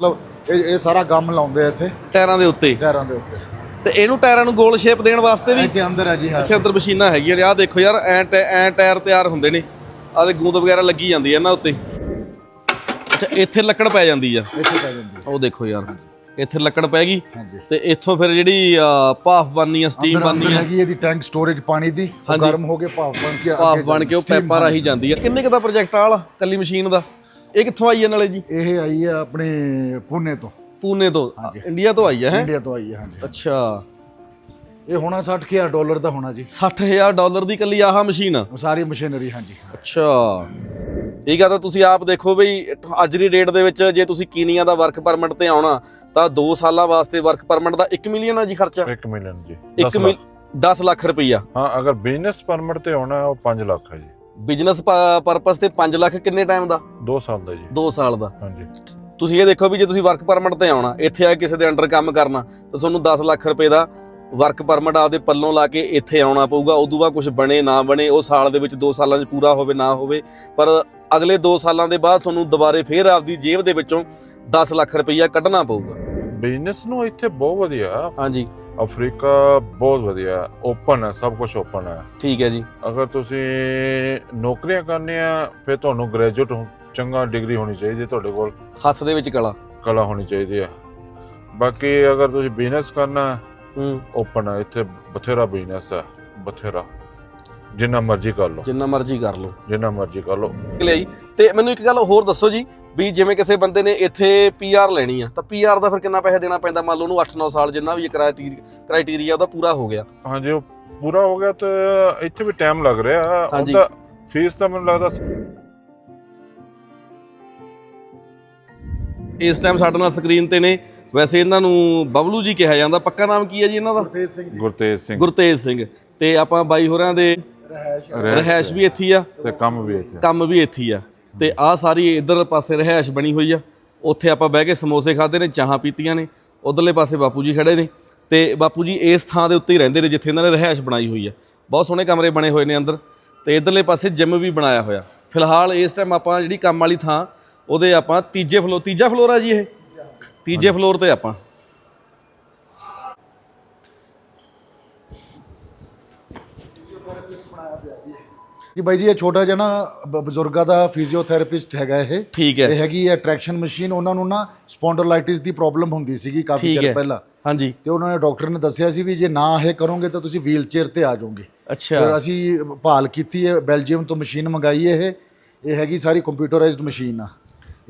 ਮਤਲਬ ਇਹ ਇਹ ਸਾਰਾ ਗਮ ਲਾਉਂਦੇ ਆ ਇੱਥੇ। ਟਾਇਰਾਂ ਦੇ ਉੱਤੇ। ਟਾਇਰਾਂ ਦੇ ਉੱਤੇ। ਤੇ ਇਹਨੂੰ ਟਾਇਰਾਂ ਨੂੰ ਗੋਲ ਸ਼ੇਪ ਦੇਣ ਵਾਸਤੇ ਵੀ ਇੱਥੇ ਅੰਦਰ ਹੈ ਜੀ ਹਾਂ। ਅੱਛਾ ਅੰਦਰ ਮਸ਼ੀਨਾਂ ਹੈਗੀਆਂ ਨੇ। ਆਹ ਦੇਖੋ ਯਾਰ ਐ ਐ ਟਾਇਰ ਤਿਆਰ ਹੁੰਦੇ ਨੇ। ਆਹ ਦੇ ਗੂੰਦ ਵਗੈਰਾ ਲੱਗੀ ਜਾਂਦੀ ਹੈ ਇਹਨਾਂ ਉੱਤੇ। ਅੱਛਾ ਇੱਥੇ ਲੱਕੜ ਪੈ ਜਾਂਦੀ ਆ। ਇੱਥੇ ਪੈ ਜਾਂਦੀ ਉਹ ਦੇਖੋ ਯਾਰ ਇੱਥੇ ਲੱਕੜ ਪੈ ਗਈ। ਹਾਂਜੀ। ਤੇ ਇੱਥੋਂ ਫਿਰ ਜਿਹੜੀ ਭਾਫ ਬਣਨੀ ਆ ਸਟੀਮ ਅੰਦਰ ਅੰਦਰ ਬਣਨੀ ਆ। ਹੈਗੀ ਇਹਦੀ ਟੈਂਕ ਸਟੋਰੇਜ ਪਾਣੀ ਦੀ। ਉਹ ਹਾਂਜੀ। ਗਰਮ ਹੋ ਕੇ ਭਾਫ ਬਣ ਕੇ ਭਾਫ ਬਣ ਕੇ ਉਹ ਪੈਪਾਂ ਰਾਹੀਂ ਜਾਂਦੀ ਆ। ਕਿੰਨੇ ਕੁ ਦਾ ਪ੍ਰੋਜੈਕਟ ਆ ਵਾਲਾ ਕੱਲੀ ਮਸ਼ੀਨ ਦਾ? ਇਹ ਕਿੱਥੋਂ ਆਈ ਹੈ ਨਾਲੇ ਜੀ? ਇਹ ਆਈ ਹੈ ਆਪਣੇ ਪੂਨੇ ਤੋਂ। ਪੂਨੇ ਤੋਂ ਇੰਡੀਆ ਤੋਂ ਆਈ ਹੈ ਹੈਂ? ਇੰਡੀਆ ਤੋਂ ਆਈ ਹੈ ਹਾਂਜੀ। ਅੱਛਾ। ਇਹ ਹੋਣਾ 60000 ਡਾਲਰ ਦਾ ਹੋਣਾ ਜੀ। 60000 ਡਾਲਰ ਦੀ ਕੱਲੀ ਆਹ ਮਸ਼ੀਨ ਆ? ਉਹ ਸਾਰੀ ਮਸ਼ੀਨਰੀ ਹਾਂਜੀ। ਅੱਛਾ। ਠੀਕ ਆ ਤਾਂ ਤੁਸੀਂ ਆਪ ਦੇਖੋ ਬਈ ਅੱਜ ਦੀ ਡੇਟ ਦੇ ਵਿੱਚ ਜੇ ਤੁਸੀਂ ਕੀਨੀਆ ਦਾ ਵਰਕ ਪਰਮਿਟ ਤੇ ਆਉਣਾ ਤਾਂ 2 ਸਾਲਾਂ ਵਾਸਤੇ ਵਰਕ ਪਰਮਿਟ ਦਾ 1 ਮਿਲੀਅਨ ਆ ਜੀ ਖਰਚਾ? ਇੱਕ ਮਿਲੀਅਨ ਜੀ 1 ਮਿਲ 10 ਲੱਖ ਰੁਪਈਆ। ਹਾਂ ਅਗਰ ਬਿਜ਼ਨਸ ਪਰਮਿਟ ਤੇ ਆਉਣਾ ਹੈ, ਉਹ 5 ਲੱਖ ਹੈ ਜੀ। ਬਿਜ਼ਨਸ ਪਰਪਸ ਤੇ 5 ਲੱਖ ਕਿੰਨੇ ਟਾਈਮ ਦਾ? 2 ਸਾਲ ਦਾ ਜੀ। 2 ਸਾਲ ਦਾ। ਹਾਂਜੀ। ਤੁਸੀਂ ਇਹ ਦੇਖੋ ਵੀ ਜੇ ਤੁਸੀਂ ਵਰਕ ਪਰਮਿਟ ਤੇ ਆਉਣਾ ਇੱਥੇ ਆ ਕਿਸੇ ਦੇ ਅੰਡਰ ਕੰਮ ਕਰਨਾ ਤਾਂ ਤੁਹਾਨੂੰ 10 ਲੱਖ ਰੁਪਏ ਦਾ ਵਰਕ ਪਰਮਿਟ ਆਪਦੇ ਪੱਲੋਂ ਲਾ ਕੇ ਇੱਥੇ ਆਉਣਾ ਪਊਗਾ ਉਦੋਂ ਬਾਅਦ ਕੁਝ ਬਣੇ ਨਾ ਬਣੇ ਉਹ ਸਾਲ ਦੇ ਵਿੱਚ 2 ਸਾਲਾਂ 'ਚ ਪੂਰਾ ਹੋਵੇ ਨਾ ਹੋਵੇ ਪਰ ਅਗਲੇ 2 ਸਾਲਾਂ ਦੇ ਬਾਅਦ ਤੁਹਾਨੂੰ ਦੁਬਾਰੇ ਫੇਰ ਆਪਦੀ ਜੇਬ ਦੇ ਵਿੱਚੋਂ 10 ਲੱਖ ਰੁਪਈਆ ਕੱਢਣਾ ਪਊਗਾ। ਬਿਜ਼ਨਸ ਨੂੰ ਇੱਥੇ ਬਹੁਤ ਵਧੀਆ। ਹਾਂਜੀ। ਅਫਰੀਕਾ ਬਹੁਤ ਵਧੀਆ ਓਪਨ ਹੈ ਸਭ ਕੁਝ ਓਪਨ ਹੈ। ਠੀਕ ਹੈ ਜੀ। ਅਗਰ ਤੁਸੀਂ ਨੌਕਰੀਆਂ ਕਰਨੀ ਆ ਫਿਰ ਤੁਹਾਨੂੰ ਗ੍ਰੈਜੂਏਟ ਚੰਗਾ ਡਿਗਰੀ ਹੋਣੀ ਚਾਹੀਦੀ ਹੈ ਤੁਹਾਡੇ ਕੋਲ ਹੱਥ ਦੇ ਵਿੱਚ ਕਲਾ। ਕਲਾ ਹੋਣੀ ਚਾਹੀਦੀ ਹੈ। ਬਾਕੀ ਅਗਰ ਤੁਸੀਂ ਬਿਜ਼ਨਸ ਕਰਨਾ ਹੂੰ ਓਪਨ ਹੈ ਇੱਥੇ ਬਥੇਰਾ ਬਿਜ਼ਨਸ ਹੈ ਬਥੇਰਾ। ਜਿੰਨਾ ਮਰਜ਼ੀ ਕਰ ਲਓ। ਜਿੰਨਾ ਮਰਜ਼ੀ ਕਰ ਲਓ। ਜਿੰਨਾ ਮਰਜ਼ੀ ਕਰ ਲਓ। ਤੇ ਮੈਨੂੰ ਇੱਕ ਗੱਲ ਹੋਰ ਦੱਸੋ ਜੀ ਵੀ ਜਿਵੇਂ ਕਿਸੇ ਬੰਦੇ ਨੇ ਇੱਥੇ ਪੀਆਰ ਲੈਣੀ ਆ ਤਾਂ ਪੀਆਰ ਦਾ ਫਿਰ ਕਿੰਨਾ ਪੈਸੇ ਦੇਣਾ ਪੈਂਦਾ? ਮੰਨ ਲਓ ਉਹਨੂੰ 8-9 ਸਾਲ ਜਿੰਨਾ ਵੀ ਕ੍ਰਾਈਟੇਰੀਆ ਉਹਦਾ ਪੂਰਾ ਹੋ ਗਿਆ। ਹਾਂਜੀ ਉਹ ਪੂਰਾ ਹੋ ਗਿਆ ਤੇ ਇੱਥੇ ਵੀ ਟਾਈਮ ਲੱਗ ਰਿਹਾ। ਉਹਦਾ ਫੀਸ ਤਾਂ ਮੈਨੂੰ ਲੱਗਦਾ ਇਸ ਟਾਈਮ ਸਾਡੇ ਨਾਲ ਸਕਰੀਨ ਤੇ ਨੇ। ਵੈਸੇ ਇਹਨਾਂ ਨੂੰ ਬਬਲੂ ਜੀ ਕਿਹਾ ਜਾਂਦਾ। ਪੱਕਾ ਨਾਮ ਕੀ ਹੈ ਜੀ ਇਹਨਾਂ ਦਾ? ਗੁਰਤੇਜ ਸਿੰਘ ਗੁਰਤੇਜ ਸਿੰਘ। ਗੁਰਤੇਜ ਸਿੰਘ। ਤੇ ਆਪਾਂ ਬਾਈ ਹੋਰਾਂ ਦੇ ਰਹਿਸ਼ ਵੀ ਇੱਥੇ ਆ। ਤੇ ਕੰਮ ਵੀ ਇੱਥੇ ਕੰਮ ਵੀ ਇੱਥੇ ਆ। ਤੇ ਆਹ ਸਾਰੀ ਇਧਰ ਪਾਸੇ ਰਹਿائش ਬਣੀ ਹੋਈ ਆ। ਉੱਥੇ ਆਪਾਂ ਬਹਿ ਕੇ ਸਮੋਸੇ ਖਾਦੇ ਨੇ, ਚਾਹਾਂ ਪੀਤੀਆਂ ਨੇ, ਉਧਰਲੇ ਪਾਸੇ ਬਾਪੂ ਜੀ ਖੜੇ ਨੇ ਤੇ ਬਾਪੂ ਜੀ ਇਸ ਥਾਂ ਦੇ ਉੱਤੇ ਹੀ ਰਹਿੰਦੇ ਨੇ ਜਿੱਥੇ ਇਹਨਾਂ ਨੇ ਰਹਿائش ਬਣਾਈ ਹੋਈ ਆ। ਬਹੁਤ ਸੋਹਣੇ ਕਮਰੇ ਬਣੇ ਹੋਏ ਨੇ ਅੰਦਰ ਤੇ ਇਧਰਲੇ ਪਾਸੇ ਜਿਮ ਵੀ ਬਣਾਇਆ ਹੋਇਆ। ਫਿਲਹਾਲ ਇਸ ਟਾਈਮ ਆਪਾਂ ਜਿਹੜੀ ਕੰਮ ਵਾਲੀ ਥਾਂ, ਉਹਦੇ ਆਪਾਂ ਤੀਜੇ ਫਲੋਰ ਤੀਜਾ ਫਲੋਰ ਆ ਜੀ ਇਹ? ਤੀਜੇ ਫਲੋਰ ਤੇ ਆਪਾਂ। ਜੀ ਬਾਈ ਜੀ ਇਹ ਛੋਟਾ ਜਿਹਾ ਨਾ ਬ- ਬਜ਼ੁਰਗਾਂ ਦਾ ਫਿਜ਼ੀਓਥੈਰੇਪਿਸਟ ਹੈਗਾ ਇਹ। ਠੀਕ ਹੈ। ਇਹ ਹੈਗੀ ਹੈ ਟਰੈਕਸ਼ਨ ਮਸ਼ੀਨ ਉਹਨਾਂ ਨੂੰ ਨਾ ਸਪੌਂਡਲਾਈਟਿਸ ਦੀ ਪ੍ਰੋਬਲਮ ਹੁੰਦੀ ਸੀਗੀ ਕਾਫੀ ਠੀਕ ਚਿਰ ਹੈ। ਪਹਿਲਾਂ। ਹਾਂਜੀ। ਤੇ ਉਹਨਾਂ ਨੇ ਡਾਕਟਰ ਨੇ ਦੱਸਿਆ ਸੀ ਵੀ ਜੇ ਨਾ ਇਹ ਕਰੋਗੇ ਤਾਂ ਤੁਸੀਂ ਵੀਲ ਚੇਅਰ ਤੇ ਆ ਜਾਓਗੇ। ਫਿਰ ਅੱਛਾ ਅਸੀਂ ਭਾਲ ਕੀਤੀ ਹੈ ਬੈਲਜੀਅਮ ਤੋਂ ਮਸ਼ੀਨ ਮੰਗਾਈ ਹੈ ਇਹ। ਇਹ ਹੈਗੀ ਸਾਰੀ ਕੰਪਿਊਟਰਾਈਜ਼ਡ ਮਸ਼ੀਨ ਆ।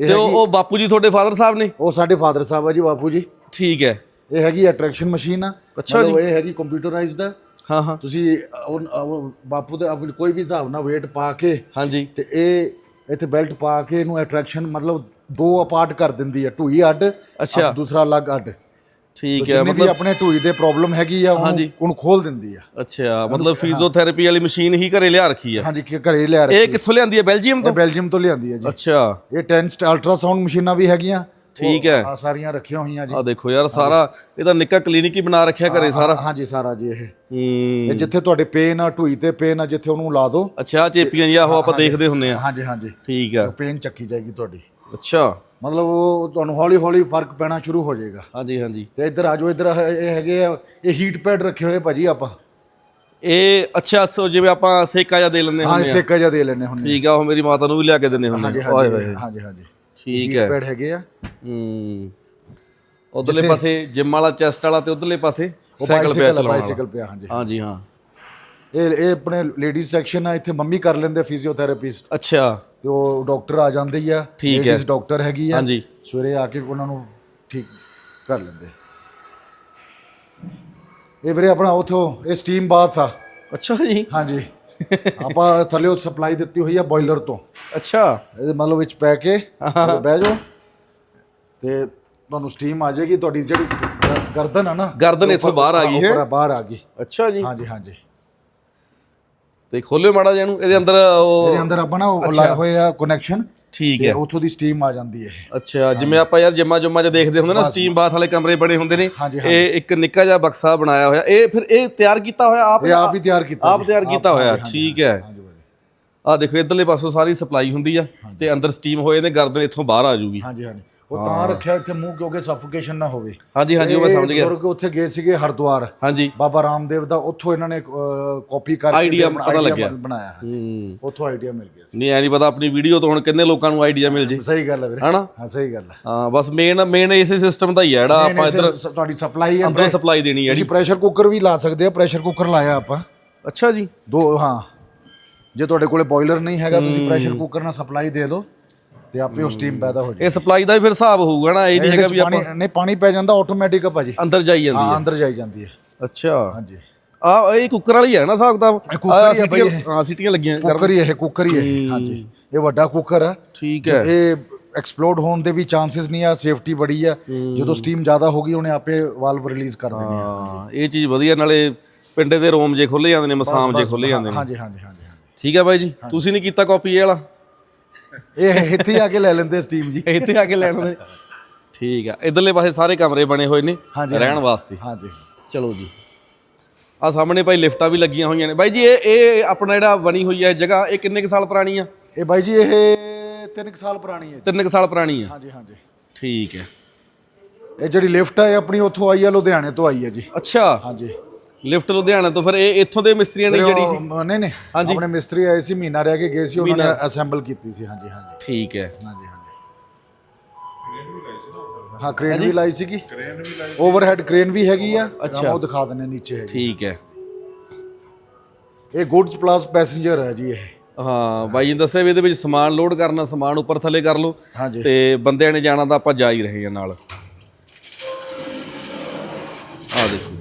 ਇਹ ਤੇ ਉਹ ਹੈਗੀ ਉਹ ਬਾਪੂ ਜੀ ਤੁਹਾਡੇ ਫਾਦਰ ਸਾਹਿਬ ਨੇ? ਉਹ ਸਾਡੇ ਫਾਦਰ ਸਾਹਿਬ ਆ ਜੀ ਬਾਪੂ ਜੀ। ਠੀਕ ਹੈ। ਇਹ ਹੈਗੀ ਅਟਰੈਕਸ਼ਨ ਮਸ਼ੀਨ ਆ। ਅੱਛਾ ਮਤਲਬ ਇਹ ਹੈਗੀ ਕੰਪਿਊਟਰਾਈਜ਼ਡ ਆ। ਹਾਂ ਹਾਂ। ਤੁਸੀਂ ਉਹ- ਉਹ ਬਾਪੂ ਦੇ ਆਪਣੀ ਕੋਈ ਵੀ ਹਿਸਾਬ ਨਾਲ weight ਪਾ ਕੇ ਹਾਂਜੀ। ਤੇ ਇਹ ਇੱਥੇ ਬੈਲਟ ਪਾ ਕੇ ਇਹਨੂੰ ਅਟਰੈਕਸ਼ਨ ਮਤਲਬ ਦੋ ਅਪਾਰਟ ਕਰ ਦਿੰਦੀ ਹੈ ਢੂਈ ਅੱਡ ਅੱਛਾ। ਦੂਸਰਾ ਅਲੱਗ ਅੱਡ। ਠੀਕ ਹੈ ਜਿੰਨੀ ਮਤਲਬ ਆਪਣੇ ਢੂਈ ਦੇ ਪ੍ਰੋਬਲਮ ਹੈਗੀ ਆ ਹਾਂਜੀ। ਉਹਨੂੰ ਉਹਨੂੰ ਖੋਲ ਦਿੰਦੀ ਆ। ਅੱਛਾ ਮਤਲਬ ਫਿਜ਼ੀਓਥੈਰੇਪੀ ਵਾਲੀ ਮਸ਼ੀਨ ਹੀ ਘਰੇ ਲਿਆ ਰੱਖੀ ਆ? ਹਾਂਜੀ ਕਿ ਘਰੇ ਲਿਆ ਇਹ ਰੱਖੀ ਕਿੱਥੋਂ ਲਿਆਂਦੀ ਹੈ ਬੈਲਜੀਅਮ ਇਹ ਤੋਂ? ਬੈਲਜੀਅਮ ਤੋਂ ਲਿਆਂਦੀ ਹੈ ਜੀ। ਅੱਛਾ। ਇਹ ਟੈਂਸਟ ਅਲਟਰਾਸਾਊਂਡ ਮਸ਼ੀਨਾਂ ਵੀ ਹੈਗੀਆਂ ਠੀਕ ਹੈ। ਆ ਸਾਰੀਆਂ ਰੱਖੀਆਂ ਹੋਈਆਂ ਜੀ। ਆ ਦੇਖੋ ਯਾਰ ਸਾਰਾ ਇਹਦਾ ਨਿੱਕਾ ਕਲੀਨਿਕ ਹੀ ਬਣਾ ਰੱਖਿਆ ਘਰੇ ਸਾਰਾ। ਹਾਂਜੀ ਸਾਰਾ ਜੀ ਇਹ। ਹੂੰ। ਇਹ ਜਿੱਥੇ ਤੁਹਾਡੇ ਪੇਨ ਆ ਢੂਈ ਤੇ ਪੇਨ ਆ ਜਿੱਥੇ ਉਹਨੂੰ ਲਾ ਦਿਓ ਅੱਛਾ ਆਹ ਚੇਪੀਆਂ ਜੀ ਆਹੋ ਆਪਾਂ ਦੇਖਦੇ ਹੁੰਨੇ ਆ ਹਾਂਜੀ ਹਾਂਜੀ। ਠੀਕ ਆ। ਪੇਨ ਚੱਕੀ ਜਾਏਗੀ ਤੁਹਾਡੀ। ਅੱਛਾ। ਮਤਲਬ ਉਹ ਤੁਹਾਨੂੰ ਹੌਲੀ ਹੌਲੀ ਫ਼ਰਕ ਪੈਣਾ ਸ਼ੁਰੂ ਹੋ ਜਾਏਗਾ। ਹਾਂਜੀ ਹਾਂਜੀ। ਤੇ ਇੱਧਰ ਆ ਜਾਓ ਇੱਧਰ ਇਹ ਹੈਗੇ ਆ ਇਹ ਹੀਟ ਪੈਡ ਰੱਖੇ ਹੋਏ ਭਾਜੀ ਆਪਾਂ। ਇਹ ਅੱਛਾ ਸੋ ਜਿਵੇਂ ਆਪਾਂ ਸੇਕਾ ਜਿਹਾ ਦੇ ਲੈਂਦੇ ਹਾਂ ਹੁੰਦੇ ਆ ਸੇਕਾ ਜਿਹਾ ਦੇ ਲੈਣੇ ਹੁੰਦੇ ਠੀਕ ਆ ਉਹ ਮੇਰੀ ਮਾਤਾ ਨੂੰ ਵੀ ਲਿਆ ਕੇ ਦਿੰਦੇ ਹੁੰਦੇ ਹਾਂਜੀ ਆ। ਹਾਂਜੀ ਹੋਏ। ਹਾਂਜੀ ਹਾਂਜੀ। ਠੀਕ ਹੈ। ਪੈਡ ਹੈਗੇ ਆ। ਹੂੰ। ਉਧਰਲੇ ਪਾਸੇ ਜਿਮ ਵਾਲਾ ਚੈਸਟ ਵਾਲਾ ਤੇ ਉਧਰਲੇ ਪਾਸੇ ਸਾਈਕਲ ਪਿਆ ਚਲਾਉਣ ਬਾਈਸਾਈਕਲ ਪਿਆ ਹਾਂਜੀ। ਹਾਂਜੀ ਹਾਂ। ਇਹ ਇਹ ਆਪਣੇ ਲੇਡੀਜ਼ ਸੈਕਸ਼ਨ ਆ ਇੱਥੇ ਮੰਮੀ ਕਰ ਲੈਂਦੇ ਫਿਜ਼ੀਓਥੈਰੇਪਿਸਟ ਅੱਛਾ। ਤੇ ਉਹ ਡਾਕਟਰ ਆ ਜਾਂਦੇ ਹੀ ਆ। ਹੈ। ਡਾਕਟਰ ਹੈਗੀ ਆ। ਹਾਂਜੀ। ਸਵੇਰੇ ਆ ਕੇ ਉਹਨਾਂ ਨੂੰ ਠੀਕ ਕਰ ਲੈਂਦੇ। ਇਹ ਵੀਰੇ ਆਪਣਾ ਉਥੋਂ ਇਹ ਸਟੀਮ ਬਾਥ ਆ। ਅੱਛਾ ਜੀ। ਹਾਂਜੀ। ਆਪਾਂ ਥੱਲੇ ਸਪਲਾਈ ਦਿੱਤੀ ਹੋਈ ਆ ਬੋਇਲਰ ਤੋਂ। ਅੱਛਾ। ਇਹਦੇ ਮਤਲਬ ਵਿੱਚ ਪੈ ਕੇ ਬਹਿ ਜਾਓ। ਤੇ ਤੁਹਾਨੂੰ ਸਟੀਮ ਆ ਜਾਏਗੀ ਤੁਹਾਡੀ ਜਿਹੜੀ ਗਰਦਨ ਆ ਨਾ ਗਰਦਨ ਇੱਥੋਂ ਬਾਹਰ ਆ ਗਈ ਹੈ ਬਾਹਰ ਆ ਗਈ। ਅੱਛਾ ਜੀ। ਹਾਂਜੀ ਹਾਂਜੀ। ਤੇ ਖੋਲਿਓ ਮਾੜਾ ਜਿਹਾ ਇਹਨੂੰ ਇਹਦੇ ਅੰਦਰ ਉਹ ਇਹਦੇ ਅੰਦਰ ਆਪਾਂ ਨਾ ਉਹ ਲਾਏ ਹੋਏ ਆ ਕਨੈਕਸ਼ਨ ਠੀਕ ਹੈ। ਉੱਥੋਂ ਦੀ ਸਟੀਮ ਆ ਜਾਂਦੀ ਹੈ। ਅੱਛਾ ਜਿਵੇਂ ਆਪਾਂ ਯਾਰ ਜਿੰਮਾ ਜੁਮਾ ਚ ਦੇਖਦੇ ਹੁੰਦੇ ਨਾ ਸਟੀਮ ਬਾਥ ਵਾਲੇ ਕਮਰੇ ਬਣੇ ਹੁੰਦੇ ਨੇ। ਇਹ ਇੱਕ ਨਿੱਕਾ ਜਿਹਾ ਬਕਸਾ ਬਣਾਇਆ ਹੋਇਆ। ਇਹ ਫਿਰ ਇਹ ਤਿਆਰ ਕੀਤਾ ਹੋਇਆ ਆਪ? ਇਹ ਆਪ ਹੀ ਤਿਆਰ ਕੀਤਾ ਆਪ। ਤਿਆਰ ਕੀਤਾ ਹੋਇਆ ਠੀਕ ਹੈ। ਆ ਦੇਖੋ ਇਧਰਲੇ ਪਾਸੋਂ ਸਾਰੀ ਸਪਲਾਈ ਹੁੰਦੀ ਆ ਤੇ ਅੰਦਰ ਸਟੀਮ ਹੋਏ ਨੇ ਗਰਦਨ ਇੱਥੋਂ ਬਾਹਰ ਆ ਜੂਗੀ। ਹਾਂਜੀ ਹਾਂਜੀ। ਉਹ ਤਾਂ ਰੱਖਿਆ ਇੱਥੇ ਮੂੰਹ ਕਿਉਂਕਿ ਸਫੋਕੇਸ਼ਨ ਨਾ ਹੋਵੇ। ਹਾਂਜੀ ਹਾਂਜੀ ਉਹ ਮੈਂ ਸਮਝ ਗਿਆ। ਬਜ਼ੁਰਗ ਉੱਥੇ ਗਏ ਸੀਗੇ ਹਰਿਦੁਆਰ। ਹਾਂਜੀ। ਬਾਬਾ ਰਾਮਦੇਵ ਦਾ ਉੱਥੋਂ ਇਹਨਾਂ ਨੇ ਕਾਪੀ ਕਰਕੇ ਫਿਰ ਪਤਾ ਲੱਗਿਆ। ਬਣਾਇਆ ਹੈ। ਉੱਥੋਂ ਆਈਡੀਆ ਮਿਲ ਗਿਆ ਸੀ। ਨਹੀਂ ਐ ਨਹੀਂ ਪਤਾ ਆਪਣੀ ਵੀਡੀਓ ਤੋਂ ਹੁਣ ਕਿੰਨੇ ਲੋਕਾਂ ਨੂੰ ਆਈਡੀਆ ਮਿਲ ਜੇ। ਸਹੀ ਗੱਲ ਹੈ ਵੀਰੇ। ਹਨਾ? ਹਾਂ ਸਹੀ ਗੱਲ ਹੈ। ਹਾਂ ਬਸ ਮੇਨ ਮੇਨ ਇਸੇ ਸਿਸਟਮ ਦਾ ਹੀ ਹੈ ਜਿਹੜਾ ਆਪਾਂ ਇੱਧਰ ਤੁਹਾਡੀ ਸਪਲਾਈ ਹੈ ਅੰਦਰੋਂ ਸਪਲਾਈ ਦੇਣੀ ਹੈ ਤੁਸੀਂ ਪ੍ਰੈਸ਼ਰ ਕੁੱਕਰ ਵੀ ਲਾ ਸਕਦੇ ਆ ਪ੍ਰੈਸ਼ਰ ਕੁੱਕਰ ਲਾਇਆ ਆਪਾਂ। ਅੱਛਾ ਜੀ। ਦੋ ਹਾਂ। ਜੇ ਤੁਹਾਡੇ ਕੋਲੇ ਬੋਇਲਰ ਨਹੀਂ ਹੈਗਾ ਤੁਸੀਂ ਪ੍ਰੈਸ਼ਰ ਕੁੱਕਰ ਨਾਲ ਸਪਲਾਈ ਦੇ ਦਿਓ। ਤੇ ਆਪੇ ਉਹ ਸਟੀਮ ਪੈਦਾ ਹੋ ਜਾਏ ਇਹ ਸਪਲਾਈ ਦਾ ਵੀ ਫਿਰ ਹਿਸਾਬ ਹੋਊਗਾ ਨਾ ਇਹ ਨਹੀਂ ਹੈਗਾ ਵੀ ਆਪਾਂ ਨਹੀਂ ਪਾਣੀ ਪੈ ਜਾਂਦਾ ਆਟੋਮੈਟਿਕ ਆ ਭਾਜੀ। ਅੰਦਰ ਜਾਈ ਜਾਂਦੀ ਹਾਂ ਹੈ। ਅੰਦਰ ਜਾਈ ਜਾਂਦੀ ਹੈ। ਅੱਛਾ। ਹਾਂਜੀ। ਆ ਇਹ ਕੁੱਕਰ ਵਾਲੀ ਹੈ ਨਾ ਹਿਸਾਬ ਕਿਤਾਬ? ਇਹ ਕੁੱਕਰ ਹੀ ਹੈ ਬਈ ਸੀਟੀਆਂ- ਹਾਂ ਸੀਟੀਆਂ ਲੱਗੀਆਂ ਗਰਮ। ਕੁੱਕਰ ਹੀ ਇਹ ਕੁੱਕਰ ਹੀ ਇਹ ਹਾਂਜੀ। ਇਹ ਵੱਡਾ ਕੁੱਕਰ ਹੈ ਠੀਕ ਹੈ। ਇਹ ਐਕਸਪਲੋਡ ਹੋਣ ਦੇ ਵੀ ਚਾਂਸਸ ਨਹੀਂ ਆ ਸੇਫਟੀ ਬੜੀ ਆ। ਜਦੋਂ ਸਟੀਮ ਜ਼ਿਆਦਾ ਹੋ ਗਈ ਉਹਨੇ ਆਪੇ ਵਾਲਵ ਰਿਲੀਜ਼ ਕਰ ਦੇਣੇ ਆ। ਹਾਂ ਇਹ ਚੀਜ਼ ਵਧੀਆ ਨਾਲੇ ਪਿੰਡੇ ਦੇ ਰੋਮ ਜੇ ਖੁੱਲੇ ਜਾਂਦੇ ਨੇ ਮਸਾਮ ਜੇ ਖੁੱਲੇ ਜਾਂਦੇ ਨੇ। ਹਾਂਜੀ ਹਾਂਜੀ ਹਾਂਜੀ ਹਾਂਜੀ। ਠੀਕ ਹੈ ਬਾਈ ਜੀ। ਤੁਸੀਂ ਨਹੀਂ ਕੀਤਾ ਕਾਪੀ ਇਹ ਵਾਲਾ? ਇਹ ਇੱਥੇ ਆ ਕੇ ਲੈ ਲੈਂਦੇ ਸਟੀਮ ਜੀ। ਇੱਥੇ ਆ ਕੇ ਲੈ ਲੈਂਦੇ ਠੀਕ ਆ ਇਧਰਲੇ ਪਾਸੇ ਸਾਰੇ ਕਮਰੇ ਬਣੇ ਹੋਏ ਨੇ ਰਹਿਣ ਵਾਸਤੇ। ਹਾਂਜੀ। ਚਲੋ ਜੀ। ਆ ਸਾਹਮਣੇ ਭਾਈ ਲਿਫਟਾਂ ਵੀ ਲੱਗੀਆਂ ਹੋਈਆਂ ਨੇ। ਬਾਈ ਜੀ ਇਹ ਇਹ ਆਪਣਾ ਜਿਹੜਾ ਬਣੀ ਹੋਈ ਹੈ ਜਗ੍ਹਾ ਇਹ ਕਿੰਨੇ ਕੁ ਸਾਲ ਪੁਰਾਣੀ ਆ? ਇਹ ਬਾਈ ਜੀ ਇਹ 3 ਸਾਲ ਪੁਰਾਣੀ ਹੈ ਜੀ। ਤਿੰਨ ਕੁ ਸਾਲ ਪੁਰਾਣੀ ਆ? ਹਾਂਜੀ ਹਾਂਜੀ। ਠੀਕ ਹੈ। ਇਹ ਜਿਹੜੀ ਲਿਫਟ ਹੈ ਆਪਣੀ ਉੱਥੋਂ ਆਈ ਆ ਲੁਧਿਆਣੇ ਤੋਂ ਆਈ ਹੈ ਜੀ। ਅੱਛਾ। ਹਾਂਜੀ। ਲਿਫਟ ਲੁਧਿਆਣਾ ਤੋਂ ਫਿਰ ਇਹ ਇੱਥੋਂ ਦੇ ਮਿਸਤਰੀਆਂ ਨੇ ਜਿਹੜੀ ਸੀ? ਨਹੀਂ ਨਹੀਂ ਆਪਣੇ ਮਿਸਤਰੀ ਆਏ ਸੀ ਮਹੀਨਾ ਰਹਿ ਕੇ ਗਏ ਸੀ ਉਹਨਾਂ ਨੇ ਅਸੈਂਬਲ ਕੀਤੀ ਸੀ ਹਾਂਜੀ ਹਾਂਜੀ। ਠੀਕ ਹੈ। ਹਾਂਜੀ ਹਾਂਜੀ। ਹਾਂ ਕ੍ਰੇਨ ਵੀ ਲਾਈ ਸੀਗੀ। ਕ੍ਰੇਨ ਵੀ ਲਾਈ ਓਵਰਹੈਡ ਕ੍ਰੇਨ ਵੀ ਹੈਗੀ ਆ ਅੱਛਾ। ਉਹ ਦਿਖਾ ਦਿੰਨੇ ਨੀਚੇ ਹੈਗੀ। ਠੀਕ ਹੈ। ਇਹ ਗੁੱਡਸ ਪਲੱਸ ਪੈਸੇਂਜਰ ਹੈ ਜੀ ਇਹ। ਹਾਂ ਬਾਈ ਜੀ ਦੱਸਿਆ ਵੀ ਇਹਦੇ ਵਿੱਚ ਸਮਾਨ ਲੋਡ ਕਰਨਾ ਸਮਾਨ ਉੱਪਰ ਥੱਲੇ ਕਰ ਲਓ। ਹਾਂਜੀ। ਤੇ ਬੰਦਿਆਂ ਨੇ ਜਾਣਾ ਤਾਂ ਆਪਾਂ ਜਾ ਹੀ ਰਹੇ ਹਾਂ ਨਾਲ ਆ ਦੇਖੋ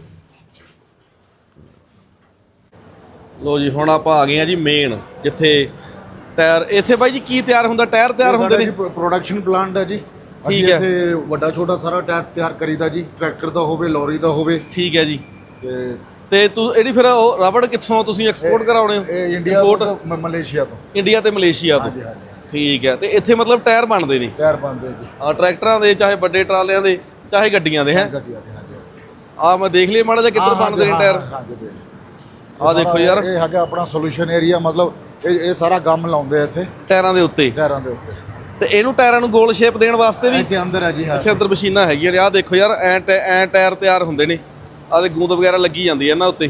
ਲੋ ਜੀ ਹੁਣ ਆਪਾਂ ਆ ਗਏ ਆ ਜੀ ਮੇਨ ਜਿੱਥੇ ਟਾਇਰ ਇੱਥੇ ਬਾਈ ਜੀ ਕੀ ਤਿਆਰ ਹੁੰਦਾ? ਟਾਇਰ ਤਿਆਰ ਹੁੰਦੇ ਨੇ? ਪ੍ਰੋਡਕਸ਼ਨ ਪਲਾਂਟ ਹੈ ਜੀ। ਅਸੀਂ ਠੀਕ ਹੈ। ਇੱਥੇ ਵੱਡਾ ਛੋਟਾ ਸਾਰਾ ਟਾਇਰ ਤਿਆਰ ਕਰੀਦਾ ਜੀ। ਟਰੈਕਟਰ ਦਾ ਹੋਵੇ ਲੋਰੀ ਦਾ ਹੋਵੇ। ਠੀਕ ਹੈ ਜੀ। ਤੇ ਤੇ ਤੂੰ ਇਹਦੀ ਫਿਰ ਉਹ ਰਬੜ ਕਿੱਥੋਂ ਤੁਸੀਂ ਐਕਸਪੋਰਟ ਕਰਾਉਣੇ ਹੋ? ਇਹ ਇੰਡੀਆ ਤੋਂ ਮ- ਮਲੇਸ਼ੀਆ ਤੋਂ। ਇੰਡੀਆ ਤੇ ਮਲੇਸ਼ੀਆ ਤੋਂ। ਹਾਂਜੀ ਹਾਂਜੀ। ਠੀਕ ਹੈ। ਤੇ ਇੱਥੇ ਮਤਲਬ ਟਾਇਰ ਬਣਦੇ ਨੇ? ਟਾਇਰ ਬਣਦੇ ਜੀ। ਆ ਟਰੈਕਟਰਾਂ ਦੇ ਚਾਹੇ ਵੱਡੇ ਟਰਾਲਿਆਂ ਦੇ ਚਾਹੇ ਗੱਡੀਆਂ ਦੇ ਹੈ? ਗੱਡੀਆਂ ਦੇ ਹਾਂਜੀ ਆ ਮੈਂ ਦੇਖ ਲਈ ਮਾੜਾ ਜਿਹਾ ਕਿੱਧਰ ਬਣਦੇ ਨੇ ਟਾਇਰ। ਹਾਂਜੀ ਦੇਖ ਆ ਦੇਖੋ ਯਾਰ। ਇਹ ਹੈਗਾ ਆਪਣਾ ਸੋਲੂਸ਼ਨ ਏਰੀਆ ਮਤਲਬ ਇਹ ਇਹ ਸਾਰਾ ਗਮ ਲਾਉਂਦੇ ਆ ਇੱਥੇ। ਟਾਇਰਾਂ ਦੇ ਉੱਤੇ। ਟਾਇਰਾਂ ਦੇ ਉੱਤੇ। ਤੇ ਇਹਨੂੰ ਟਾਇਰਾਂ ਨੂੰ ਗੋਲ ਸ਼ੇਪ ਦੇਣ ਵਾਸਤੇ ਵੀ ਇੱਥੇ ਅੰਦਰ ਹੈ ਜੀ ਹਾਂ। ਅੱਛਾ ਅੰਦਰ ਮਸ਼ੀਨਾਂ ਹੈਗੀਆਂ ਨੇ। ਆਹ ਦੇਖੋ ਯਾਰ ਐ ਐ ਟਾਇਰ ਤਿਆਰ ਹੁੰਦੇ ਨੇ। ਆਹ ਦੇ ਗੂੰਦ ਵਗੈਰਾ ਲੱਗੀ ਜਾਂਦੀ ਹੈ ਇਹਨਾਂ ਉੱਤੇ।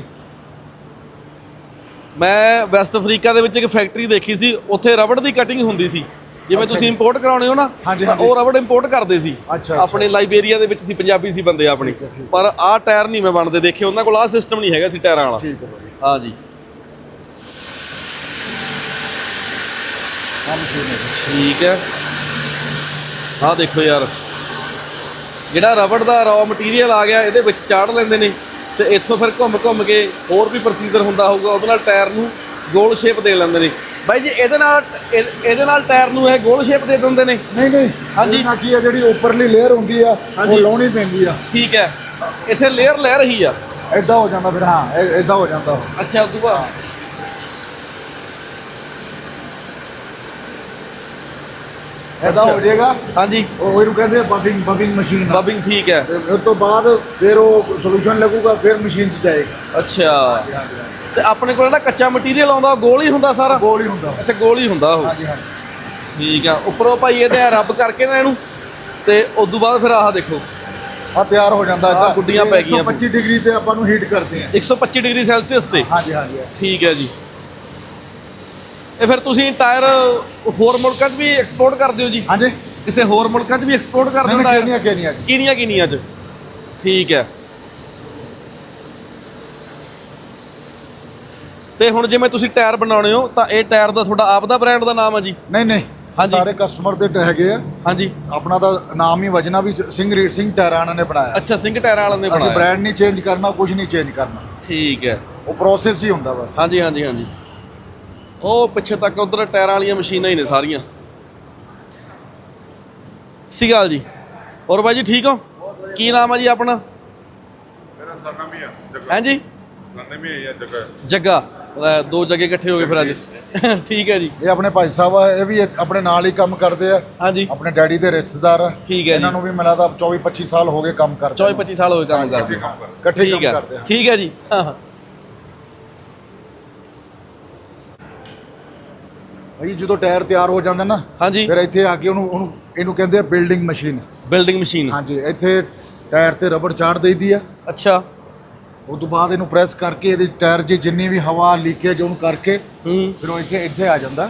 ਮੈਂ ਵੈਸਟ ਅਫਰੀਕਾ ਦੇ ਵਿੱਚ ਇੱਕ ਫੈਕਟਰੀ ਦੇਖੀ ਸੀ। ਉੱਥੇ ਰਬੜ ਦੀ ਕਟਿੰਗ ਹੁੰਦੀ ਸੀ। ਜਿਵੇਂ ਤੁਸੀਂ ਇੰਪੋਰਟ ਕਰਾਉਣੇ ਹੋ ਨਾ ਹਾਂਜੀ, ਉਹ ਰਬੜ ਇੰਪੋਰਟ ਕਰਦੇ ਸੀ। ਅੱਛਾ, ਆਪਣੇ ਲਾਈਬੇਰੀਆ ਦੇ ਵਿੱਚ ਸੀ ਪੰਜਾਬੀ ਸੀ ਬੰਦੇ ਆਪਣੇ। ਪਰ ਆਹ ਟਾਇਰ ਨਹੀਂ ਮੈਂ ਬਣਦੇ ਦੇਖੇ ਉਹਨਾਂ ਕੋਲ ਆਹ ਸਿਸਟਮ ਨਹੀਂ ਹੈਗਾ ਸੀ ਟਾਇਰਾਂ ਵਾਲਾ। ਠੀਕ ਹੈ ਭਾਜੀ। ਹਾਂ ਜੀ। ਆਹ ਮਸ਼ੀਨ ਹੈ ਜੀ। ਠੀਕ ਹੈ। ਆਹ ਦੇਖੋ ਯਾਰ। ਜਿਹੜਾ ਰਬੜ ਦਾ ਰॉ ਮਟੀਰੀਅਲ ਆ ਗਿਆ ਇਹਦੇ ਵਿੱਚ ਚਾੜ ਲੈਂਦੇ ਨੇ ਤੇ ਇੱਥੋਂ ਫਿਰ ਘੁੰਮ ਘੁੰਮ ਕੇ ਹੋਰ ਵੀ ਪ੍ਰੋਸੀਜਰ ਹੁੰਦਾ ਹੋਊਗਾ ਉਹਦੇ ਨਾਲ ਟਾਇਰ ਨੂੰ ਗੋਲ ਸ਼ੇਪ ਦੇ ਲੈਂਦੇ ਨੇ। ਬਾਈ ਜੀ ਇਹਦੇ ਨਾਲ ਇਹ- ਇਹਦੇ ਨਾਲ ਟਾਇਰ ਨੂੰ ਇਹ ਗੋਲ ਸ਼ੇਪ ਦੇ ਦਿੰਦੇ ਨੇ। ਨਹੀਂ ਨਹੀਂ। ਹਾਂਜੀ। ਨਾਲ ਕੀ ਹੈ ਜਿਹੜੀ ਉੱਪਰਲੀ ਲੇਅਰ ਹੁੰਦੀ ਆ ਉਹ ਲਾਉਣੀ ਪੈਂਦੀ ਆ। ਠੀਕ ਹੈ। ਇੱਥੇ ਲੇਅਰ ਲੈ ਰਹੀ ਆ। ਐਦਾਂ ਹੋ ਜਾਂਦਾ ਫਿਰ ਹਾਂ ਐਦਾਂ ਹੋ ਜਾਂਦਾ। ਅੱਛਾ ਉਦੋਂ ਬਾਅਦ। ਏਦਾਂ ਹੋ ਜਾਏਗਾ। ਹਾਂਜੀ। ਉਹ ਇਹਨੂੰ ਕਹਿੰਦੇ ਬਫਿੰਗ ਬਫਿੰਗ ਮਸ਼ੀਨ ਬਬਿੰਗ ਠੀਕ ਹੈ। ਉਸ ਤੋਂ ਬਾਅਦ ਫਿਰ ਉਹ ਸੋਲੂਸ਼ਨ ਲੱਗੂਗਾ ਫਿਰ ਮਸ਼ੀਨ 'ਚ ਜਾਏਗਾ। ਅੱਛਾ। ਤੇ ਆਪਣੇ ਕੋਲ ਨਾ ਕੱਚਾ ਮਟੀਰੀਅਲ ਆਉਂਦਾ ਉਹ ਗੋਲ ਹੀ ਹੁੰਦਾ ਸਾਰਾ। ਗੋਲ ਹੀ ਹੁੰਦਾ। ਅੱਛਾ ਗੋਲ ਹੀ ਹੁੰਦਾ ਉਹ। ਹਾਂਜੀ ਹਾਂਜੀ। ਠੀਕ ਆ ਉੱਪਰੋਂ ਭਾਈ ਇਹਦੇ ਐਂ ਰੱਬ ਕਰਕੇ ਨਾ ਇਹਨੂੰ ਤੇ ਉਦੋਂ ਬਾਅਦ ਫਿਰ ਆਹ ਦੇਖੋ। ਆ ਤਿਆਰ ਹੋ ਜਾਂਦਾ ਆਹ ਗੁੱਡੀਆਂ ਪੈ ਗਈਆਂ। 125 ਡਿਗਰੀ ਤੇ ਆਪਾਂ ਨੂੰ ਹੀਟ ਕਰਦੇ ਆ। 125 ਡਿਗਰੀ ਸੈਲਸੀਅਸ ਤੇ। ਹਾਂਜੀ ਹਾਂਜੀ ਠੀਕ ਹੈ ਜੀ। ਇਹ ਫਿਰ ਤੁਸੀਂ ਟਾਇਰ ਹੋਰ ਮੁਲਕਾਂ 'ਚ ਵੀ ਐਕਸਪੋਰਟ ਕਰਦੇ ਹੋ ਜੀ? ਹਾਂਜੀ। ਕਿਸੇ ਹੋਰ ਮੁਲਕਾਂ 'ਚ ਵੀ ਐਕਸਪੋਰਟ ਕਰਦੇ ਹੋ ਟਾਇਰ? ਕਿਹਨੀਆਂ ਕਿਹਨੀਆਂ ਕਿੰਨੀਆਂ ਕਿੰਨੀਆਂ 'ਚ? ਠੀਕ ਹੈ ਤੇ ਹੁਣ ਜਿਵੇਂ ਤੁਸੀਂ ਟਾਇਰ ਬਣਾਉਣੇ ਹੋ ਤਾਂ ਇਹ ਟਾਇਰ ਦਾ ਤੁਹਾਡਾ ਆਪ ਦਾ ਬ੍ਰਾਂਡ ਦਾ ਨਾਮ ਹੈ ਜੀ? ਨਹੀਂ ਨਹੀਂ। ਹਾਂਜੀ। ਸਾਰੇ ਕਸਟਮਰ ਦੇ ਟ- ਹੈਗੇ ਆ। ਹਾਂਜੀ। ਆਪਣਾ ਤਾਂ ਨਾਮ ਹੀ ਵਜਣਾ ਵੀ ਸਿੰਘ ਰੀਡ ਸਿੰਘ ਟੈਰਾਨਾ ਨੇ ਬਣਾਇਆ। ਅੱਛਾ ਸਿੰਘ ਟਾਇਰਾਂ ਵਾਲਿਆਂ ਨੇ ਅਸੀਂ ਬਣਾਇਆ। ਬ੍ਰਾਂਡ ਨਹੀਂ ਚੇਂਜ ਕਰਨਾ ਕੁਝ ਨਹੀਂ ਚੇਂਜ ਕਰਨਾ। ਠੀਕ ਹੈ। ਉਹ ਪ੍ਰੋਸੈਸ ਹੀ ਹੁੰਦਾ ਬਸ। ਹਾਂਜੀ ਹਾਂਜੀ ਹਾਂਜੀ। ਉਹ ਪਿੱਛੇ ਤੱਕ ਉਧਰ ਟਾਇਰਾਂ ਵਾਲੀਆਂ ਮਸ਼ੀਨਾਂ ਹੀ ਨੇ ਸਾਰੀਆਂ। ਅਕਾਲ ਜੀ। ਹੋਰ ਬਾਈ ਜੀ ਠੀਕ ਹੋ? ਕੀ ਨਾਮ ਹੈ ਜੀ ਆਪਣਾ? ਮੇਰਾ ਸਰਨਾਮ ਹੀ ਆ ਜੱਗਾ। ਹਾਂਜੀ ਸਰਨਾਮ ਹੀ ਆ ਜੱਗਾ। ਜੱਗਾ। ਦੋ ਜੱਗੇ ਇਕੱਠੇ ਹੋ ਗਏ ਫਿਰ ਅੱਜ। ਠੀਕ ਹੈ ਜੀ। ਇਹ ਆਪਣੇ ਭਾਈ ਸਾਹਿਬ ਆ ਇਹ ਵੀ ਇੱਕ ਆਪਣੇ ਨਾਲ ਹੀ ਕੰਮ ਕਰਦੇ ਆ। ਹਾਂਜੀ। ਆਪਣੇ ਡੈਡੀ ਦੇ ਰਿਸ਼ਤੇਦਾਰ ਆ। ਠੀਕ ਹੈ ਇਹਨਾਂ ਨੂੰ ਵੀ ਮਿਲਾ ਤਾਂ 24 25 ਸਾਲ ਹੋ ਗਏ ਕੰਮ ਕਰਦੇ 24 25 ਸਾਲ ਹੋਏ ਕੰਮ ਕਰਦੇ ਇਕੱਠੇ ਹੀ ਠੀਕ ਕੰਮ ਹੈ। ਕਰਦੇ ਆ। ਠੀਕ ਹੈ ਜੀ। ਹਾਂ ਹਾਂ। ਭਾਈ ਜਦੋਂ ਟਾਇਰ ਤਿਆਰ ਹੋ ਜਾਂਦਾ ਨਾ ਹਾਂਜੀ। ਫਿਰ ਇੱਥੇ ਆ ਕੇ ਉਹਨੂੰ ਉਹਨੂੰ ਇਹਨੂੰ ਕਹਿੰਦੇ ਆ ਬਿਲਡਿੰਗ ਮਸ਼ੀਨ। Building machine. ਹਾਂਜੀ ਇੱਥੇ ਟਾਇਰ ਤੇ ਰਬੜ ਚਾੜ ਦਈਦੀ ਆ। ਅੱਛਾ। ਉਸ ਤੋਂ ਬਾਅਦ ਇਹਨੂੰ ਪ੍ਰੈਸ ਕਰਕੇ ਇਹਦੇ ਟਾਇਰ 'ਚ ਜਿੰਨੀ ਵੀ ਹਵਾ ਲੀਕੇਜ ਉਹਨੂੰ ਕਰਕੇ ਫਿਰ ਉਹ ਇੱਥੇ ਇੱਥੇ ਆ ਜਾਂਦਾ।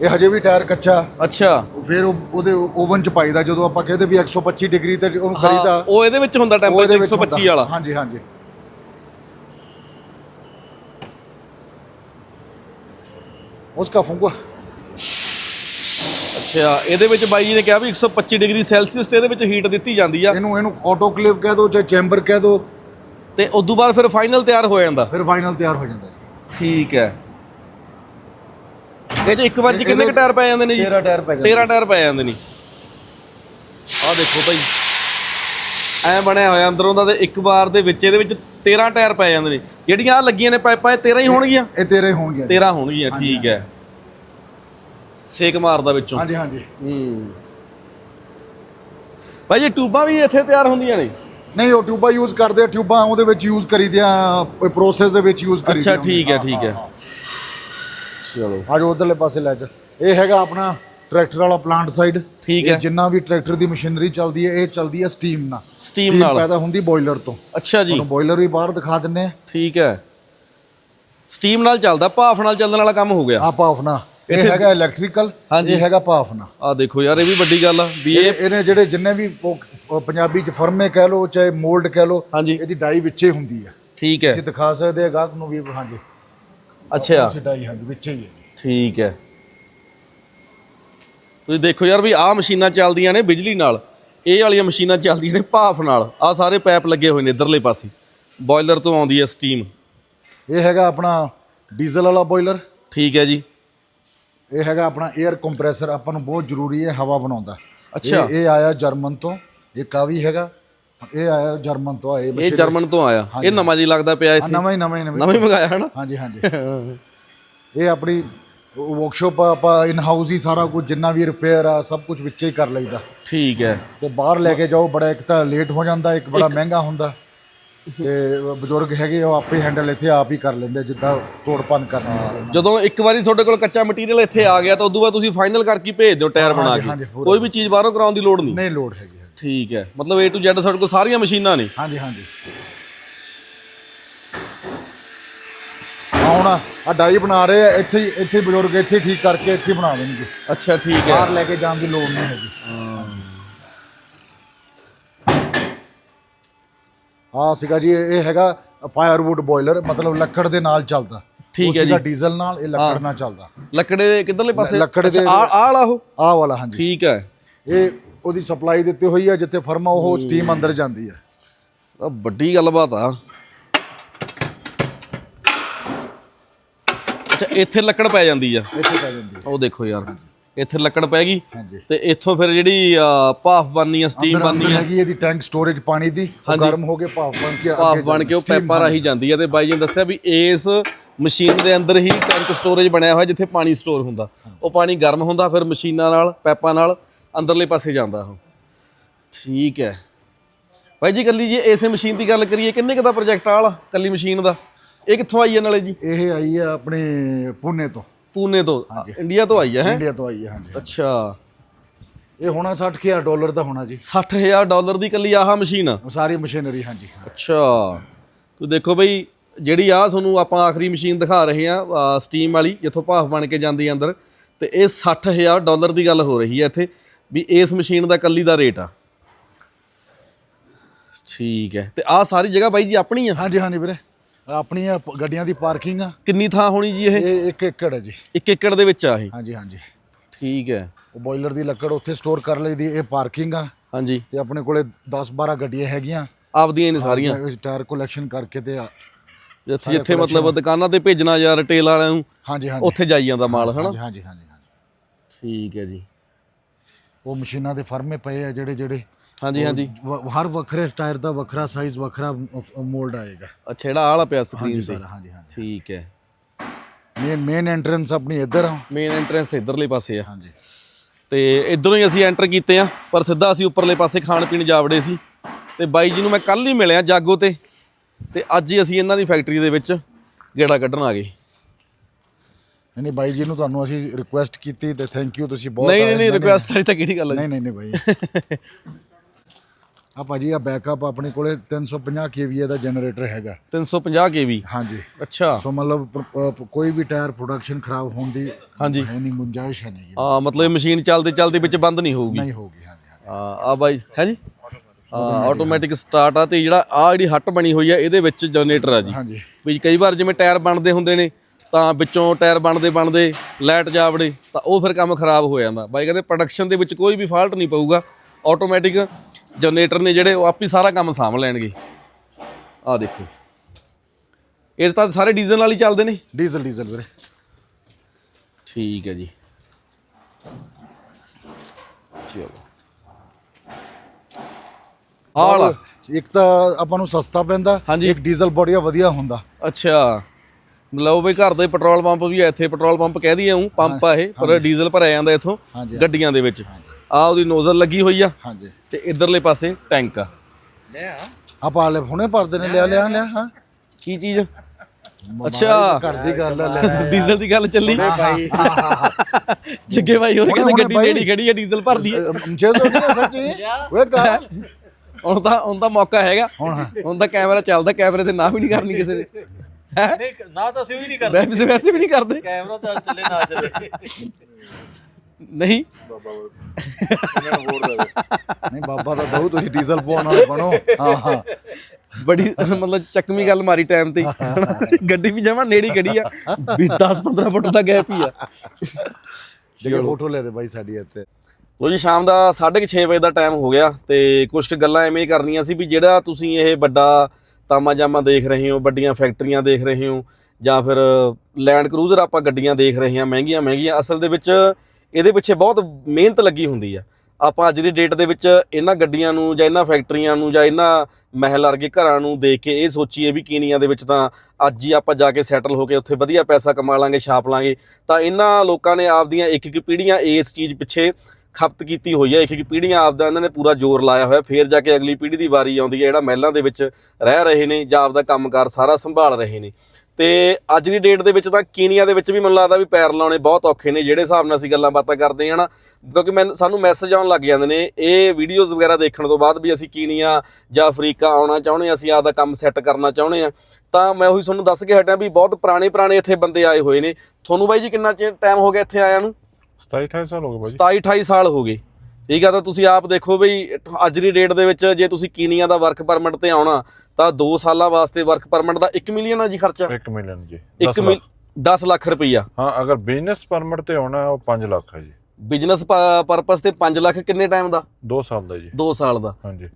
ਇਹ ਹਜੇ ਵੀ ਟਾਇਰ ਕੱਚਾ। ਅੱਛਾ। ਫਿਰ ਉਹ ਉਹਦੇ ਓਵਨ 'ਚ ਪਾਈਦਾ ਜਦੋਂ ਆਪਾਂ ਕਹਿੰਦੇ ਵੀ 125 ਡਿਗਰੀ ਤੇ ਉਹਨੂੰ ਕਰੀਦਾ ਉਹ ਇਹਦੇ ਵਿੱਚ ਹੁੰਦਾ ਟੈਂਪਰੇਚਰ ਵਿੱਚ 125 ਹੁੰਦਾ। ਵਾਲਾ। ਹਾਂਜੀ ਹਾਂਜੀ। ਉਸਕਾ ਫੁੰਗਾ ਅੱਛਾ ਇਹਦੇ ਵਿੱਚ ਬਾਈ ਜੀ ਨੇ ਕਿਹਾ ਵੀ 125 ਡਿਗਰੀ ਸੈਲਸੀਅਸ ਤੇ ਇਹਦੇ ਵਿੱਚ ਹੀਟ ਦਿੱਤੀ ਜਾਂਦੀ ਆ। ਇਹਨੂੰ ਇਹਨੂੰ ਆਟੋਕਲੇਵ ਕਹਿ ਦੋ ਚਾਹੇ ਚੈਂਬਰ ਕਹਿ ਦੋ। ਤੇ ਉਦੋਂ ਬਾਅਦ ਫਿਰ ਫਾਈਨਲ ਤਿਆਰ ਹੋ ਜਾਂਦਾ। ਫਿਰ ਫਾਈਨਲ ਤਿਆਰ ਹੋ ਜਾਂਦਾ ਜੀ। ਠੀਕ ਹੈ। ਇਹ ਚ ਇੱਕ ਵਾਰ ਚ ਕਿੰਨੇ ਕ ਟਾਇਰ ਪੈ ਜਾਂਦੇ ਨੇ ਜੀ? 13 ਟਾਇਰ ਪੈ ਜਾਂਦੇ 13 ਟਾਇਰ ਪੈ ਜਾਂਦੇ ਨੇ। ਆਹ ਦੇਖੋ ਭਾਈ ਐ ਬਣਿਆ ਹੋਇਆ ਅੰਦਰੋਂ ਦਾ ਤੇ ਇੱਕ ਵਾਰ ਦੇ ਵਿੱਚ ਇਹਦੇ ਵਿੱਚ 13 ਟਾਇਰ ਪੈ ਜਾਂਦੇ ਨੇ। ਜਿਹੜੀਆਂ ਆ ਲੱਗੀਆਂ ਨੇ ਪਾਈਪਾਂ ਇਹ 13 ਹੀ ਹੋਣਗੀਆਂ? ਇਹ ਤੇਰੇ ਹੋਣਗੇ 13 ਹੋਣਗੀਆਂ ਠੀਕ ਹੈ। ਸੇਕ ਮਾਰਦਾ ਵਿੱਚੋਂ। ਹਾਂਜੀ ਹਾਂਜੀ। ਹੂੰ। ਭਾਈ ਇਹ ਟੂਬਾਂ ਵੀ ਇੱਥੇ ਤਿਆਰ ਹੁੰਦੀਆਂ ਨੇ? ਨਹੀਂ ਉਹ ਟਿਊਬਾਂ ਯੂਜ਼ ਕਰਦੇ ਆ ਟਿਊਬਾਂ ਉਹਦੇ ਵਿੱਚ ਯੂਜ਼ ਕਰੀਦੀਆਂ ਪ੍ਰੋਸੈਸ ਦੇ ਵਿੱਚ ਯੂਜ਼ ਕਰੀਦੀਆਂ ਅੱਛਾ ਠੀਕ ਹੈ ਠੀਕ ਹੈ। ਚਲੋ। ਆ ਜੋ ਉਧਰਲੇ ਪਾਸੇ ਲੈ ਜਾ। ਇਹ ਹੈਗਾ ਆਪਣਾ ਟਰੈਕਟਰ ਵਾਲਾ ਪਲਾਂਟ ਸਾਈਡ ਠੀਕ ਹੈ। ਜਿੰਨਾ ਵੀ ਟਰੈਕਟਰ ਦੀ ਮਸ਼ੀਨਰੀ ਚੱਲਦੀ ਹੈ ਇਹ ਚੱਲਦੀ ਹੈ ਸਟੀਮ ਨਾਲ। ਸਟੀਮ ਨਾਲ। ਪੈਦਾ ਹੁੰਦੀ ਬੋਇਲਰ ਤੋਂ। ਅੱਛਾ ਜੀ। ਤੁਹਾਨੂੰ ਬੋਇਲਰ ਵੀ ਬਾਹਰ ਦਿਖਾ ਦਿੰਨੇ ਆ। ਠੀਕ ਹੈ। ਸਟੀਮ ਨਾਲ ਚੱਲਦਾ ਭਾਫ ਨਾਲ ਚੱਲਣ ਵਾਲਾ ਕੰਮ ਹੋ ਗਿਆ। ਆ ਭਾਫਨਾ ਇਹ ਹੈਗਾ ਇਲੈਕਟ੍ਰੀਕਲ। ਇਹ ਹੈਗਾ ਭਾਫਨਾ ਆ ਦੇਖੋ ਯਾਰ ਇਹ ਵੀ ਵੱਡੀ ਗੱਲ ਆ ਵੀ ਇਹ ਇਹ ਇਹਨੇ ਜਿਹੜੇ ਜਿੰਨੇ ਵੀ ਪੰਜਾਬੀ ਚ ਫਰਮੇ ਕਹਿ ਲੋ ਚਾਹੇ ਮੋਲਡ ਕਹਿ ਲੋ ਇਹਦੀ ਡਾਈ ਵਿੱਚੇ ਹੁੰਦੀ ਆ। ਠੀਕ ਹੈ। ਤੁਸੀਂ ਦਿਖਾ ਸਕਦੇ ਆ ਗਾਹਕ ਨੂੰ ਵੀ ਹਾਂਜੀ। ਅੱਛਾ। ਉਸ ਡਾਈ ਹਾਂਜੀ ਵਿੱਚੇ ਹੀ ਹੈ ਠੀਕ ਹੈ। ਤੁਸੀਂ ਦੇਖੋ ਯਾਰ ਵੀ ਆਹ ਮਸ਼ੀਨਾਂ ਚੱਲਦੀਆਂ ਨੇ ਬਿਜਲੀ ਨਾਲ। ਇਹ ਵਾਲੀਆਂ ਮਸ਼ੀਨਾਂ ਚੱਲਦੀਆਂ ਨੇ ਭਾਫ ਨਾਲ। ਆਹ ਸਾਰੇ ਪਾਈਪ ਲੱਗੇ ਹੋਏ ਨੇ ਇਧਰਲੇ ਪਾਸੇ। ਬੋਇਲਰ ਤੋਂ ਆਉਂਦੀ ਹੈ ਸਟੀਮ। ਇਹ ਹੈਗਾ ਆਪਣਾ ਡੀਜ਼ਲ ਵਾਲਾ ਬੋਇਲਰ। ਠੀਕ ਹੈ ਜੀ। ਇਹ ਹੈਗਾ ਆਪਣਾ 에ਅਰ ਕੰਪਰੈਸਰ ਆਪਾਂ ਨੂੰ ਬਹੁਤ ਜ਼ਰੂਰੀ ਹੈ ਹਵਾ ਬਣਾਉਂਦਾ। ਅੱਛਾ। ਇਹ ਆਇਆ ਜਰਮਨ ਤੋਂ ਇਹ ਕਾਵੀ ਹੈਗਾ। ਇਹ ਆਇਆ ਜਰਮਨ ਤੋਂ ਇਹ ਇਹ ਜਰਮਨ ਤੋਂ ਆਇਆ। ਇਹ ਨਵਾਂ ਜੀ ਲੱਗਦਾ ਪਿਆ ਹਾਂ, ਇੱਥੇ। ਨਵਾਂ ਹੀ ਨਵਾਂ ਹੀ ਨਵਾਂ ਹੀ। ਨਵਾਂ ਹੀ ਮੰਗਾਇਆ ਹਨਾ? ਹਾਂਜੀ ਹਾਂਜੀ। ਇਹ ਆਪਣੀ ਵਰਕਸ਼ਾਪ ਆਪਾਂ ਇਨ ਹਾਊਸ ਹੀ ਸਾਰਾ ਕੁਝ ਜਿੰਨਾ ਵੀ ਰਿਪੇਅਰ ਆ ਸਭ ਕੁਝ ਵਿੱਚੇ ਹੀ ਕਰ ਲਈਦਾ। ਠੀਕ ਹੈ। ਤੇ ਬਾਹਰ ਲੈ ਕੇ ਜਾਓ ਬੜਾ ਇੱਕ ਤਾਂ ਲੇਟ ਹੋ ਜਾਂਦਾ ਇੱਕ ਬੜਾ ਮਹਿੰਗਾ ਹੁੰਦਾ। ਤੇ ਬਜ਼ੁਰਗ ਹੈਗੇ ਉਹ ਆਪੇ ਹੈਂਡਲ ਇੱਥੇ ਆਪ ਹੀ ਕਰ ਲੈਂਦੇ ਜਿੱਦਾਂ ਤੋੜਪਨ ਕਰਨੀ ਜਦੋਂ ਇੱਕ ਵਾਰੀ ਤੁਹਾਡੇ ਕੋਲ ਕੱਚਾ ਮਟੀਰੀਅਲ ਇੱਥੇ ਆ ਗਿਆ ਤਾਂ ਉਦੋਂ ਬਾਅਦ ਤੁਸੀਂ ਫਾਈਨਲ ਕਰਕੇ ਭੇਜ ਦਿਓ ਟਾਇਰ ਬਣਾ ਹਾਂਜੀ, ਕੇ। ਕੋਈ ਵੀ ਚੀਜ਼ ਬਾਹਰੋਂ ਕਰਾਉਣ ਦੀ ਲੋੜ ਨਹੀਂ। ਨਹੀਂ ਲੋਡ ਹੈਗੀ ਹੈ। ਠੀਕ ਹੈ। ਮਤਲਬ A to Z ਸਾਡੇ ਕੋਲ ਸਾਰੀਆਂ ਮਸ਼ੀਨਾਂ ਨੇ। ਹਾਂਜੀ ਹਾਂਜੀ। ਆਹ ਹੁਣ ਆ ਡਾਈ ਬਣਾ ਰਹੇ ਆ ਇੱਥੇ ਹੀ ਇੱਥੇ ਹੀ ਬਜ਼ੁਰਗ ਇੱਥੇ ਹੀ ਠੀਕ ਕਰਕੇ ਇੱਥੇ ਹੀ ਬਣਾ ਦੇਣਗੇ। ਅੱਛਾ ਠੀਕ ਹੈ। ਬਾਹਰ ਲੈ ਕੇ ਜਾਣ ਦੀ ਲੋੜ ਨਹੀਂ ਹੈਗੀ। ਹਾਂ ਸੀਗਾ ਜੀ ਇਹ ਹੈਗਾ ਫਾਇਰਵੁੱਡ ਬੋਇਲਰ ਮਤਲਬ ਲੱਕੜ ਦੇ ਨਾਲ ਚੱਲਦਾ। ਠੀਕ ਹੈ ਜੀ। ਡੀਜ਼ਲ ਨਾਲ ਇਹ ਲੱਕੜ ਨਾਲ ਚੱਲਦਾ। ਲੱਕੜੇ ਦੇ ਕਿੱਧਰਲੇ ਪਾਸੇ? ਲੱਕੜ ਦੇ- ਆਹ ਵਾਲਾ ਉਹ? ਆਹ ਵਾਲਾ ਹਾਂਜੀ। ਠੀਕ ਹੈ। ਇਹ ਉਹਦੀ ਸਪਲਾਈ ਦਿੱਤੀ ਹੋਈ ਹੈ ਜਿੱਥੇ ਫਰਮਾ ਉਹ ਸਟੀਮ ਅੰਦਰ ਜਾਂਦੀ ਹੈ। ਆ ਵੱਡੀ ਗੱਲਬਾਤ ਆ। ਅੱਛਾ ਇੱਥੇ ਲੱਕੜ ਪੈ ਜਾਂਦੀ ਆ। ਇੱਥੇ ਪੈ ਜਾਂਦੀ ਹੈ। ਉਹ ਦੇਖੋ ਯਾਰ। ਇੱਥੇ ਲੱਕੜ ਪੈ ਗਈ ਹਾਂਜੀ। ਤੇ ਇੱਥੋਂ ਫਿਰ ਜਿਹੜੀ ਭਾਫ ਬਣਨੀ ਆ ਸਟੀਮ ਬਣਨੀ ਆ। ਹੈਗੀ ਇਹਦੀ ਟੈਂਕ ਸਟੋਰੇਜ ਪਾਣੀ ਦੀ ਉਹ ਗਰਮ ਹੋ ਕੇ ਭਾਫ ਬਣ ਕੇ ਭਾਫ ਬਣ ਕੇ ਉਹ ਪੈਪਾਂ ਰਾਹੀਂ ਜਾਂਦੀ ਆ ਤੇ ਬਾਈ ਜੀ ਨੇ ਦੱਸਿਆ ਵੀ ਇਸ ਮਸ਼ੀਨ ਦੇ ਅੰਦਰ ਹੀ ਟੈਂਕ ਸਟੋਰੇਜ ਬਣਿਆ ਹੋਇਆ ਜਿੱਥੇ ਪਾਣੀ ਸਟੋਰ ਹੁੰਦਾ। ਉਹ ਪਾਣੀ ਗਰਮ ਹੁੰਦਾ ਫਿਰ ਮਸ਼ੀਨਾਂ ਨਾਲ ਪੈਪਾਂ ਨਾਲ ਅੰਦਰਲੇ ਪਾਸੇ ਜਾਂਦਾ ਉਹ। ਠੀਕ ਹੈ। ਬਾਈ ਜੀ ਕੱਲੀ ਜੀ ਇਸੇ ਮਸ਼ੀਨ ਦੀ ਗੱਲ ਕਰੀਏ ਕਿੰਨੇ ਕੁ ਦਾ ਪ੍ਰੋਜੈਕਟ ਵਾਲਾ ਕੱਲੀ ਮਸ਼ੀਨ ਦਾ? ਇਹ ਕਿੱਥੋਂ ਆਈ ਹੈ ਨਾਲੇ ਜੀ? ਇਹ ਆਈ ਹੈ ਆਪਣੇ ਪੁਣੇ ਤੋਂ। ਪੂਨੇ ਤੋਂ ਇੰਡੀਆ ਤੋਂ ਆਈ ਹੈ ਹੈਂ? ਇੰਡੀਆ ਤੋਂ ਆਈ ਹੈ ਹਾਂਜੀ। ਅੱਛਾ। ਇਹ ਹੋਣਾ 60000 ਡਾਲਰ ਦਾ ਹੋਣਾ ਜੀ। 60000 ਡਾਲਰ ਦੀ ਕੱਲੀ ਆਹ ਮਸ਼ੀਨ ਆ? ਉਹ ਸਾਰੀ ਮਸ਼ੀਨਰੀ ਹਾਂਜੀ। ਅੱਛਾ। ਤੂੰ ਦੇਖੋ ਬਈ ਜਿਹੜੀ ਆ ਤੁਹਾਨੂੰ ਆਪਾਂ ਆਖਰੀ ਮਸ਼ੀਨ ਦਿਖਾ ਰਹੇ ਆ ਸਟੀਮ ਵਾਲੀ ਜਿੱਥੋਂ ਭਾਫ ਬਣ ਕੇ ਜਾਂਦੀ ਆ ਅੰਦਰ ਤੇ ਇਹ 60000 ਡਾਲਰ ਦੀ ਗੱਲ ਹੋ ਰਹੀ ਹੈ ਇੱਥੇ ਵੀ ਇਸ ਮਸ਼ੀਨ ਦਾ ਕੱਲੀ ਦਾ ਰੇਟ ਆ। ਠੀਕ ਹੈ। ਤੇ ਆ ਸਾਰੀ ਜਗ੍ਹਾ ਬਾਈ ਜੀ ਆਪਣੀ ਆ? ਹਾਂਜੀ ਹਾਂਜੀ ਵੀਰੇ। ਆਪਣੀ ਆ ਪ- ਗੱਡੀਆਂ ਦੀ ਪਾਰਕਿੰਗ ਆ। ਕਿੰਨੀ ਥਾਂ ਹੋਣੀ ਜੀ ਇਹ? ਇਹ 1 ਏਕੜ ਹੈ ਜੀ। 1 ਏਕੜ ਦੇ ਵਿੱਚ ਆ ਇਹ? ਹਾਂਜੀ ਹਾਂਜੀ। ਠੀਕ ਹੈ। ਉਹ ਬੋਇਲਰ ਦੀ ਲੱਕੜ ਉੱਥੇ ਸਟੋਰ ਕਰ ਲਈਦੀ ਇਹ ਪਾਰਕਿੰਗ ਆ। ਹਾਂਜੀ। ਤੇ ਆਪਣੇ ਕੋਲੇ 10 12 ਗੱਡੀਆਂ ਹੈਗੀਆਂ। ਆਪਦੀਆਂ ਨੇ ਸਾਰੀਆਂ। ਟਾਇਰ ਕਲੈਕਸ਼ਨ ਕਰਕੇ ਤੇ ਆ- ਜਿੱਥੇ ਜਿੱਥੇ ਮਤਲਬ ਦੁਕਾਨਾਂ ਤੇ ਭੇਜਣਾ ਜਾਂ ਰਿਟੇਲ ਵਾਲਿਆਂ ਨੂੰ ਹਾਂਜੀ ਹਾਂਜੀ। ਉੱਥੇ ਜਾਈ ਜਾਂਦਾ ਮਾਲ ਹਨਾ? ਹਾਂਜੀ ਹਾਂਜੀ ਹਾਂਜੀ ਹਾਂਜੀ। ਠੀਕ ਹੈ ਜੀ। ਉਹ ਮਸ਼ੀਨਾਂ ਦੇ ਫਰਮੇ ਪਏ ਆ ਜਿਹੜੇ ਜਿਹੜੇ ਹਾਂਜੀ ਹਾਂਜੀ। ਵ- ਹਰ ਵੱਖਰੇ ਟਾਇਰ ਦਾ ਵੱਖਰਾ ਸਾਈਜ਼ ਵੱਖਰਾ ਮੋਲਡ ਆਏਗਾ। ਅੱਛਾ ਜਿਹੜਾ ਆਹ ਵਾਲਾ ਪਿਆ ਸਕਰੀਨ ਹਾਂਜੀ ਤੇ? ਸਰ ਹਾਂਜੀ ਹਾਂਜੀ। ਠੀਕ ਹੈ। ਮੇਨ ਮੇਨ ਐਂਟਰੈਂਸ ਆਪਣੀ ਇੱਧਰ ਆ। ਮੇਨ ਐਂਟਰੈਂਸ ਇਧਰਲੇ ਪਾਸੇ ਆ। ਹਾਂਜੀ। ਤੇ ਇਧਰੋਂ ਹੀ ਅਸੀਂ ਐਂਟਰ ਕੀਤੇ ਆ ਪਰ ਸਿੱਧਾ ਅਸੀਂ ਉੱਪਰਲੇ ਪਾਸੇ ਖਾਣ ਪੀਣ ਜਾਵੜੇ ਸੀ। ਤੇ ਬਾਈ ਜੀ ਨੂੰ ਮੈਂ ਕੱਲ ਹੀ ਮਿਲਿਆ ਜਾਗੋ ਤੇ। ਤੇ ਅੱਜ ਹੀ ਅਸੀਂ ਇਹਨਾਂ ਦੀ ਫੈਕਟਰੀ ਦੇ ਵਿੱਚ ਗੇੜਾ ਕੱਢਣ ਆ ਗਏ। ਨਹੀਂ ਨਹੀਂ ਬਾਈ ਜੀ ਨੂੰ ਤੁਹਾਨੂੰ ਅਸੀਂ ਰਿਕੁਐਸਟ ਕੀਤੀ ਤੇ ਥੈਂਕ ਯੂ ਤੁਸੀਂ ਬਹੁਤ ਨਹੀਂ ਨਹੀਂ ਆਏ। ਨਹੀਂ ਰਿਕੁਐਸਟ ਵਾਲੀ ਤਾਂ ਕਿਹੜੀ ਗੱਲ ਹੈ ਨਹੀਂ ਨਹੀਂ ਨਹੀਂ ਬਾਈ। ਆ ਭਾਜੀ ਆ ਬੈਕਅਪ ਆਪਣੇ ਕੋਲੇ 350 kVA ਦਾ ਜਨਰੇਟਰ ਹੈਗਾ। 350 ਕੇਵੀ ਹਾਂਜੀ। ਅੱਛਾ। ਸੋ ਮਤਲਬ ਪ- ਪ- ਕੋਈ ਵੀ ਟਾਇਰ ਪ੍ਰੋਡਕਸ਼ਨ ਖਰਾਬ ਹੋਣ ਦੀ ਹਾਂਜੀ। ਹੈ ਨਹੀਂ ਗੁੰਜਾਇਸ਼ ਹੈ ਨਹੀਂ ਆ ਮਤਲਬ ਇਹ ਮਸ਼ੀਨ ਚੱਲਦੇ ਚੱਲਦੇ ਵਿੱਚ ਬੰਦ ਨਹੀਂ ਹੋਊਗੀ। ਨਹੀਂ ਹੋਗੀ ਹਾਂਜੀ ਹਾਂਜੀ। ਆ ਆ ਬਾਈ ਹੈ ਜੀ? ਆਟੋਮੈਟਿਕ ਸਟਾਰਟ ਆ। ਤੇ ਜਿਹੜਾ ਆ ਜਿਹੜੀ ਹੱਟ ਬਣੀ ਹੋਈ ਆ ਇਹਦੇ ਵਿੱਚ ਜਨਰੇਟਰ ਆ ਜੀ। ਹਾਂਜੀ। ਵੀ ਕਈ ਵਾਰ ਜਿਵੇਂ ਟਾਇਰ ਬਣਦੇ ਹੁੰਦੇ ਨੇ ਤਾਂ ਵਿੱਚੋਂ ਟਾਇਰ ਬਣਦੇ ਬਣਦੇ ਲਾਈਟ ਜਾ ਵੜੇ ਤਾਂ ਉਹ ਫਿਰ ਕੰਮ ਖਰਾਬ ਹੋ ਜਾਂਦਾ। ਬਾਈ ਕਹਿੰਦੇ ਪ੍ਰੋਡਕਸ਼ਨ ਦੇ ਵਿੱਚ ਕੋਈ ਵੀ ਫਾਲਟ ਨਹੀਂ ਪਊਗਾ ਆਟੋਮੈਟਿਕ ਜਨਰੇਟਰ ਨੇ ਜਿਹੜੇ ਉਹ ਆਪ ਹੀ ਸਾਰਾ ਕੰਮ ਸਾਂਭ ਲੈਣਗੇ। ਆ ਦੇਖੋ। ਇਹ ਤਾਂ ਸਾਰੇ ਡੀਜ਼ਲ ਨਾਲ ਹੀ ਚੱਲਦੇ ਨੇ? ਡੀਜ਼ਲ ਡੀਜ਼ਲ ਵੀਰੇ। ਠੀਕ ਹੈ ਜੀ। ਚਲੋ। ਆਲਾ ਇੱਕ ਤਾਂ ਆਪਾਂ ਨੂੰ ਸਸਤਾ ਪੈਂਦਾ ਹਾਂਜੀ। ਇੱਕ ਡੀਜ਼ਲ ਬੋਡੀਆ ਵਧੀਆ ਹੁੰਦਾ। ਅੱਛਾ। ਲਓ ਬਈ ਘਰ ਦੇ ਪੈਟਰੋਲ ਪੰਪ ਵੀ ਆ ਇੱਥੇ ਪੈਟਰੋਲ ਪੰਪ ਕਹਿ ਦਈਏ ਹੂੰ ਪੰਪ ਆ ਇਹ ਪਰ ਡੀਜ਼ਲ ਭਰਿਆ ਜਾਂਦਾ ਇੱਥੋਂ ਹਾਂਜੀ। ਗੱਡੀਆਂ ਦੇ ਵਿੱਚ। ਆ ਉਹਦੀ ਨੋਜ਼ਲ ਲੱਗੀ ਹੋਈ ਆ। ਹਾਂਜੀ। ਤੇ ਇਧਰਲੇ ਪਾਸੇ ਟੈਂਕ ਆ। ਆਪਾਂ ਹਲੇ ਹੁਣੇ ਭਰਦੇ ਨੇ ਲਿਆ ਲਿਆ ਲਿਆ ਹਾਂ। ਕੀ ਚੀਜ਼? ਅੱਛਾ। ਘਰ ਦੀ ਗੱਲ ਹੈ ਲੈ। ਡੀਜ਼ਲ ਦੀ ਗੱਲ ਚੱਲੀ। ਜੱਗੇ ਭਾਈ ਹੋਰ ਕਹਿੰਦੇ ਗੱਡੀ। ਨੇੜੀ ਖੜੀ ਆ ਡੀਜ਼ਲ ਭਰਦੀ ਹੈ ਜੇ ਸੋ ਨਹੀਂ ਸੱਚੀ ਓਏ ਕਾ ਹੁਣ ਤਾਂ ਹੁਣ ਤਾਂ ਮੌਕਾ ਹੈਗਾ। ਹੁਣ। ਹੁਣ ਤਾਂ ਕੈਮਰਾ ਚੱਲਦਾ ਕੈਮਰੇ ਤੇ ਨਾ ਵੀ ਨਹੀਂ ਕਰਨੀ ਕਿਸੇ ਨੇ। ਹੈ? ਨਹੀਂ ਨਾ ਤਾਂ ਅਸੀਂ ਵੀ ਨਹੀਂ ਕਰਦੇ। ਵੈਸੇ ਵੈਸੇ ਵੀ ਨਹੀਂ ਕਰਦੇ। ਕੈਮਰਾ ਤਾਂ ਚੱਲੇ ਨਾ ਚੱਲੇ। ਨਹੀਂ। ਨਹੀਂ ਬਾਬਾ ਤਾਂ ਬਹੁਤ ਤੁਸੀਂ ਡੀਜ਼ਲ ਪਵਾਉਣ ਵਾਲੇ ਬਣੋ। ਹਾਂ ਹਾਂ। ਬੜੀ ਮਤਲਬ ਚੱਕਵੀਂ ਗੱਲ ਮਾਰੀ ਟਾਈਮ ਤੇ ਹੀ। ਗੱਡੀ ਵੀ ਜਮਾ ਨੇੜੀ ਖੜੀ ਆ। 20 10 15 ਫੁੱਟ ਦਾ ਗੈਪ ਹੀ ਆ। ਜਿਹੜੇ ਫੋਟੋ ਲੈ ਦੇ ਬਾਈ ਸਾਡੀ ਇੱਥੇ। ਲੋ ਜੀ ਸ਼ਾਮ ਦਾ 6:30 ਵਜੇ ਦਾ ਟਾਈਮ ਹੋ ਗਿਆ ਤੇ ਕੁਝ ਗੱਲਾਂ ਐਵੇਂ ਹੀ ਕਰਨੀਆਂ ਸੀ ਵੀ ਜਿਹੜਾ ਤੁਸੀਂ ਇਹ ਵੱਡਾ ਤਾਮਾ ਜਾਮਾ ਦੇਖ ਰਹੇ ਹੋ ਵੱਡੀਆਂ ਫੈਕਟਰੀਆਂ ਦੇਖ ਰਹੇ ਹੋ ਜਾਂ ਫਿਰ ਲੈਂਡ ਕਰੂਜ਼ਰ ਆਪਾਂ ਗੱਡੀਆਂ ਦੇਖ ਰਹੇ ਹਾਂ ਮਹਿੰਗੀਆਂ ਮਹਿੰਗੀਆਂ ਅਸਲ ਦੇ ਵਿੱਚ ਇਹਦੇ ਪਿੱਛੇ ਬਹੁਤ ਮਿਹਨਤ ਲੱਗੀ ਹੁੰਦੀ ਆ। ਆਪਾਂ ਅੱਜ ਦੀ ਡੇਟ ਦੇ ਵਿੱਚ ਇਹਨਾਂ ਗੱਡੀਆਂ ਨੂੰ ਜਾਂ ਇਹਨਾਂ ਫੈਕਟਰੀਆਂ ਨੂੰ ਜਾਂ ਇਹਨਾਂ ਮਹਿਲ ਵਰਗੇ ਘਰਾਂ ਨੂੰ ਦੇਖ ਕੇ ਇਹ ਸੋਚੀਏ ਵੀ ਕੀਨੀਆਂ ਦੇ ਵਿੱਚ ਤਾਂ ਅੱਜ ਹੀ ਆਪਾਂ ਜਾ ਕੇ ਸੈਟਲ ਹੋ ਕੇ ਉੱਥੇ ਵਧੀਆ ਪੈਸਾ ਕਮਾ ਲਾਂਗੇ, ਛਾਪ ਲਾਂਗੇ। ਤਾਂ ਇਹਨਾਂ ਲੋਕਾਂ ਨੇ ਆਪਦੀਆਂ ਇੱਕ ਇੱਕ ਪੀੜ੍ਹੀਆਂ ਇਸ ਚੀਜ਼ ਪਿੱਛੇ ਖਪਤ ਕੀਤੀ ਹੋਈ ਹੈ ਇੱਕ ਇੱਕ ਪੀੜ੍ਹੀਆਂ ਆਪਦਾ ਇਹਨਾਂ ਨੇ ਪੂਰਾ ਜ਼ੋਰ ਲਾਇਆ ਹੋਇਆ। ਫਿਰ ਜਾ ਕੇ ਅਗਲੀ ਪੀੜ੍ਹੀ ਦੀ ਵਾਰੀ ਆਉਂਦੀ ਹੈ ਜਿਹੜਾ ਮਹਿਲਾਂ ਦੇ ਵਿੱਚ ਰਹਿ ਰਹੇ ਨੇ ਜਾਂ ਆਪਦਾ ਕੰਮਕਾਰ ਸਾਰਾ ਸੰਭਾਲ ਰਹੇ ਨੇ। ਤੇ ਅੱਜ ਦੀ ਡੇਟ ਦੇ ਵਿੱਚ ਤਾਂ ਕੀਨੀਆ ਦੇ ਵਿੱਚ ਵੀ ਮੈਨੂੰ ਲੱਗਦਾ ਵੀ ਪੈਰ ਲਾਉਣੇ ਬਹੁਤ ਔਖੇ ਨੇ ਜਿਹੜੇ ਹਿਸਾਬ ਨਾਲ ਅਸੀਂ ਗੱਲਾਂ ਬਾਤਾਂ ਕਰਦੇ ਹਾਂ ਨਾ ਕਿਉਂਕਿ ਮੈਨੂੰ ਸਾਨੂੰ ਮੈਸੇਜ ਆਉਣ ਲੱਗ ਜਾਂਦੇ ਨੇ ਇਹ ਵੀਡੀਓਜ਼ ਵਗੈਰਾ ਦੇਖਣ ਤੋਂ ਬਾਅਦ ਵੀ ਅਸੀਂ ਕੀਨੀਆ ਜਾਂ ਅਫਰੀਕਾ ਆਉਣਾ ਚਾਹੁੰਦੇ ਹਾਂ ਅਸੀਂ ਆਪਦਾ ਕੰਮ ਸੈੱਟ ਕਰਨਾ ਚਾਹੁੰਦੇ ਹਾਂ ਤਾਂ ਮੈਂ ਉਹੀ ਤੁਹਾਨੂੰ ਦੱਸ ਕੇ ਹਟਿਆ ਵੀ ਬਹੁਤ ਪੁਰਾਣੇ ਪੁਰਾਣੇ ਇੱਥੇ ਬੰਦੇ ਆਏ ਹੋਏ ਨੇ। ਤੁਹਾਨੂੰ ਬਾਈ ਜੀ ਕਿੰਨਾ ਟਾਈਮ ਹੋ ਗਿਆ ਇੱਥੇ ਆਇਆਂ ਨੂੰ? 27 28 ਸਾਲ ਹੋ ਗਏ ਬਾਜੀ 27 28 ਸਾਲ ਹੋ ਗਏ। ਠੀਕ ਆ ਤਾਂ ਤੁਸੀਂ ਆਪ ਦੇਖੋ ਬਈ ਅੱਜ ਦੀ ਡੇਟ ਦੇ ਵਿੱਚ ਜੇ ਤੁਸੀਂ ਕੀਨੀਆ ਦਾ ਵਰਕ ਪਰਮਿਟ ਤੇ ਆਉਣਾ ਤਾਂ 2 ਸਾਲਾਂ ਵਾਸਤੇ ਵਰਕ ਪਰਮਿਟ ਦਾ 1 ਮਿਲੀਅਨ ਆ ਜੀ ਖਰਚਾ? 1 ਮਿਲੀਅਨ ਜੀ 1 10 ਮਿਲ ਲੱਖ। 10 ਲੱਖ ਰੁਪਈਆ। ਹਾਂ ਅਗਰ ਬਿਜ਼ਨਸ ਪਰਮਿਟ ਤੇ ਆਉਣਾ ਉਹ 5 ਲੱਖ ਹੈ ਜੀ। ਬਿਜ਼ਨਸ ਪਰਪਸ ਤੇ 5 ਲੱਖ ਕਿੰਨੇ ਟਾਈਮ ਦਾ? 2 ਸਾਲ ਦਾ ਜੀ। 2 ਸਾਲ ਦਾ। ਹਾਂਜੀ।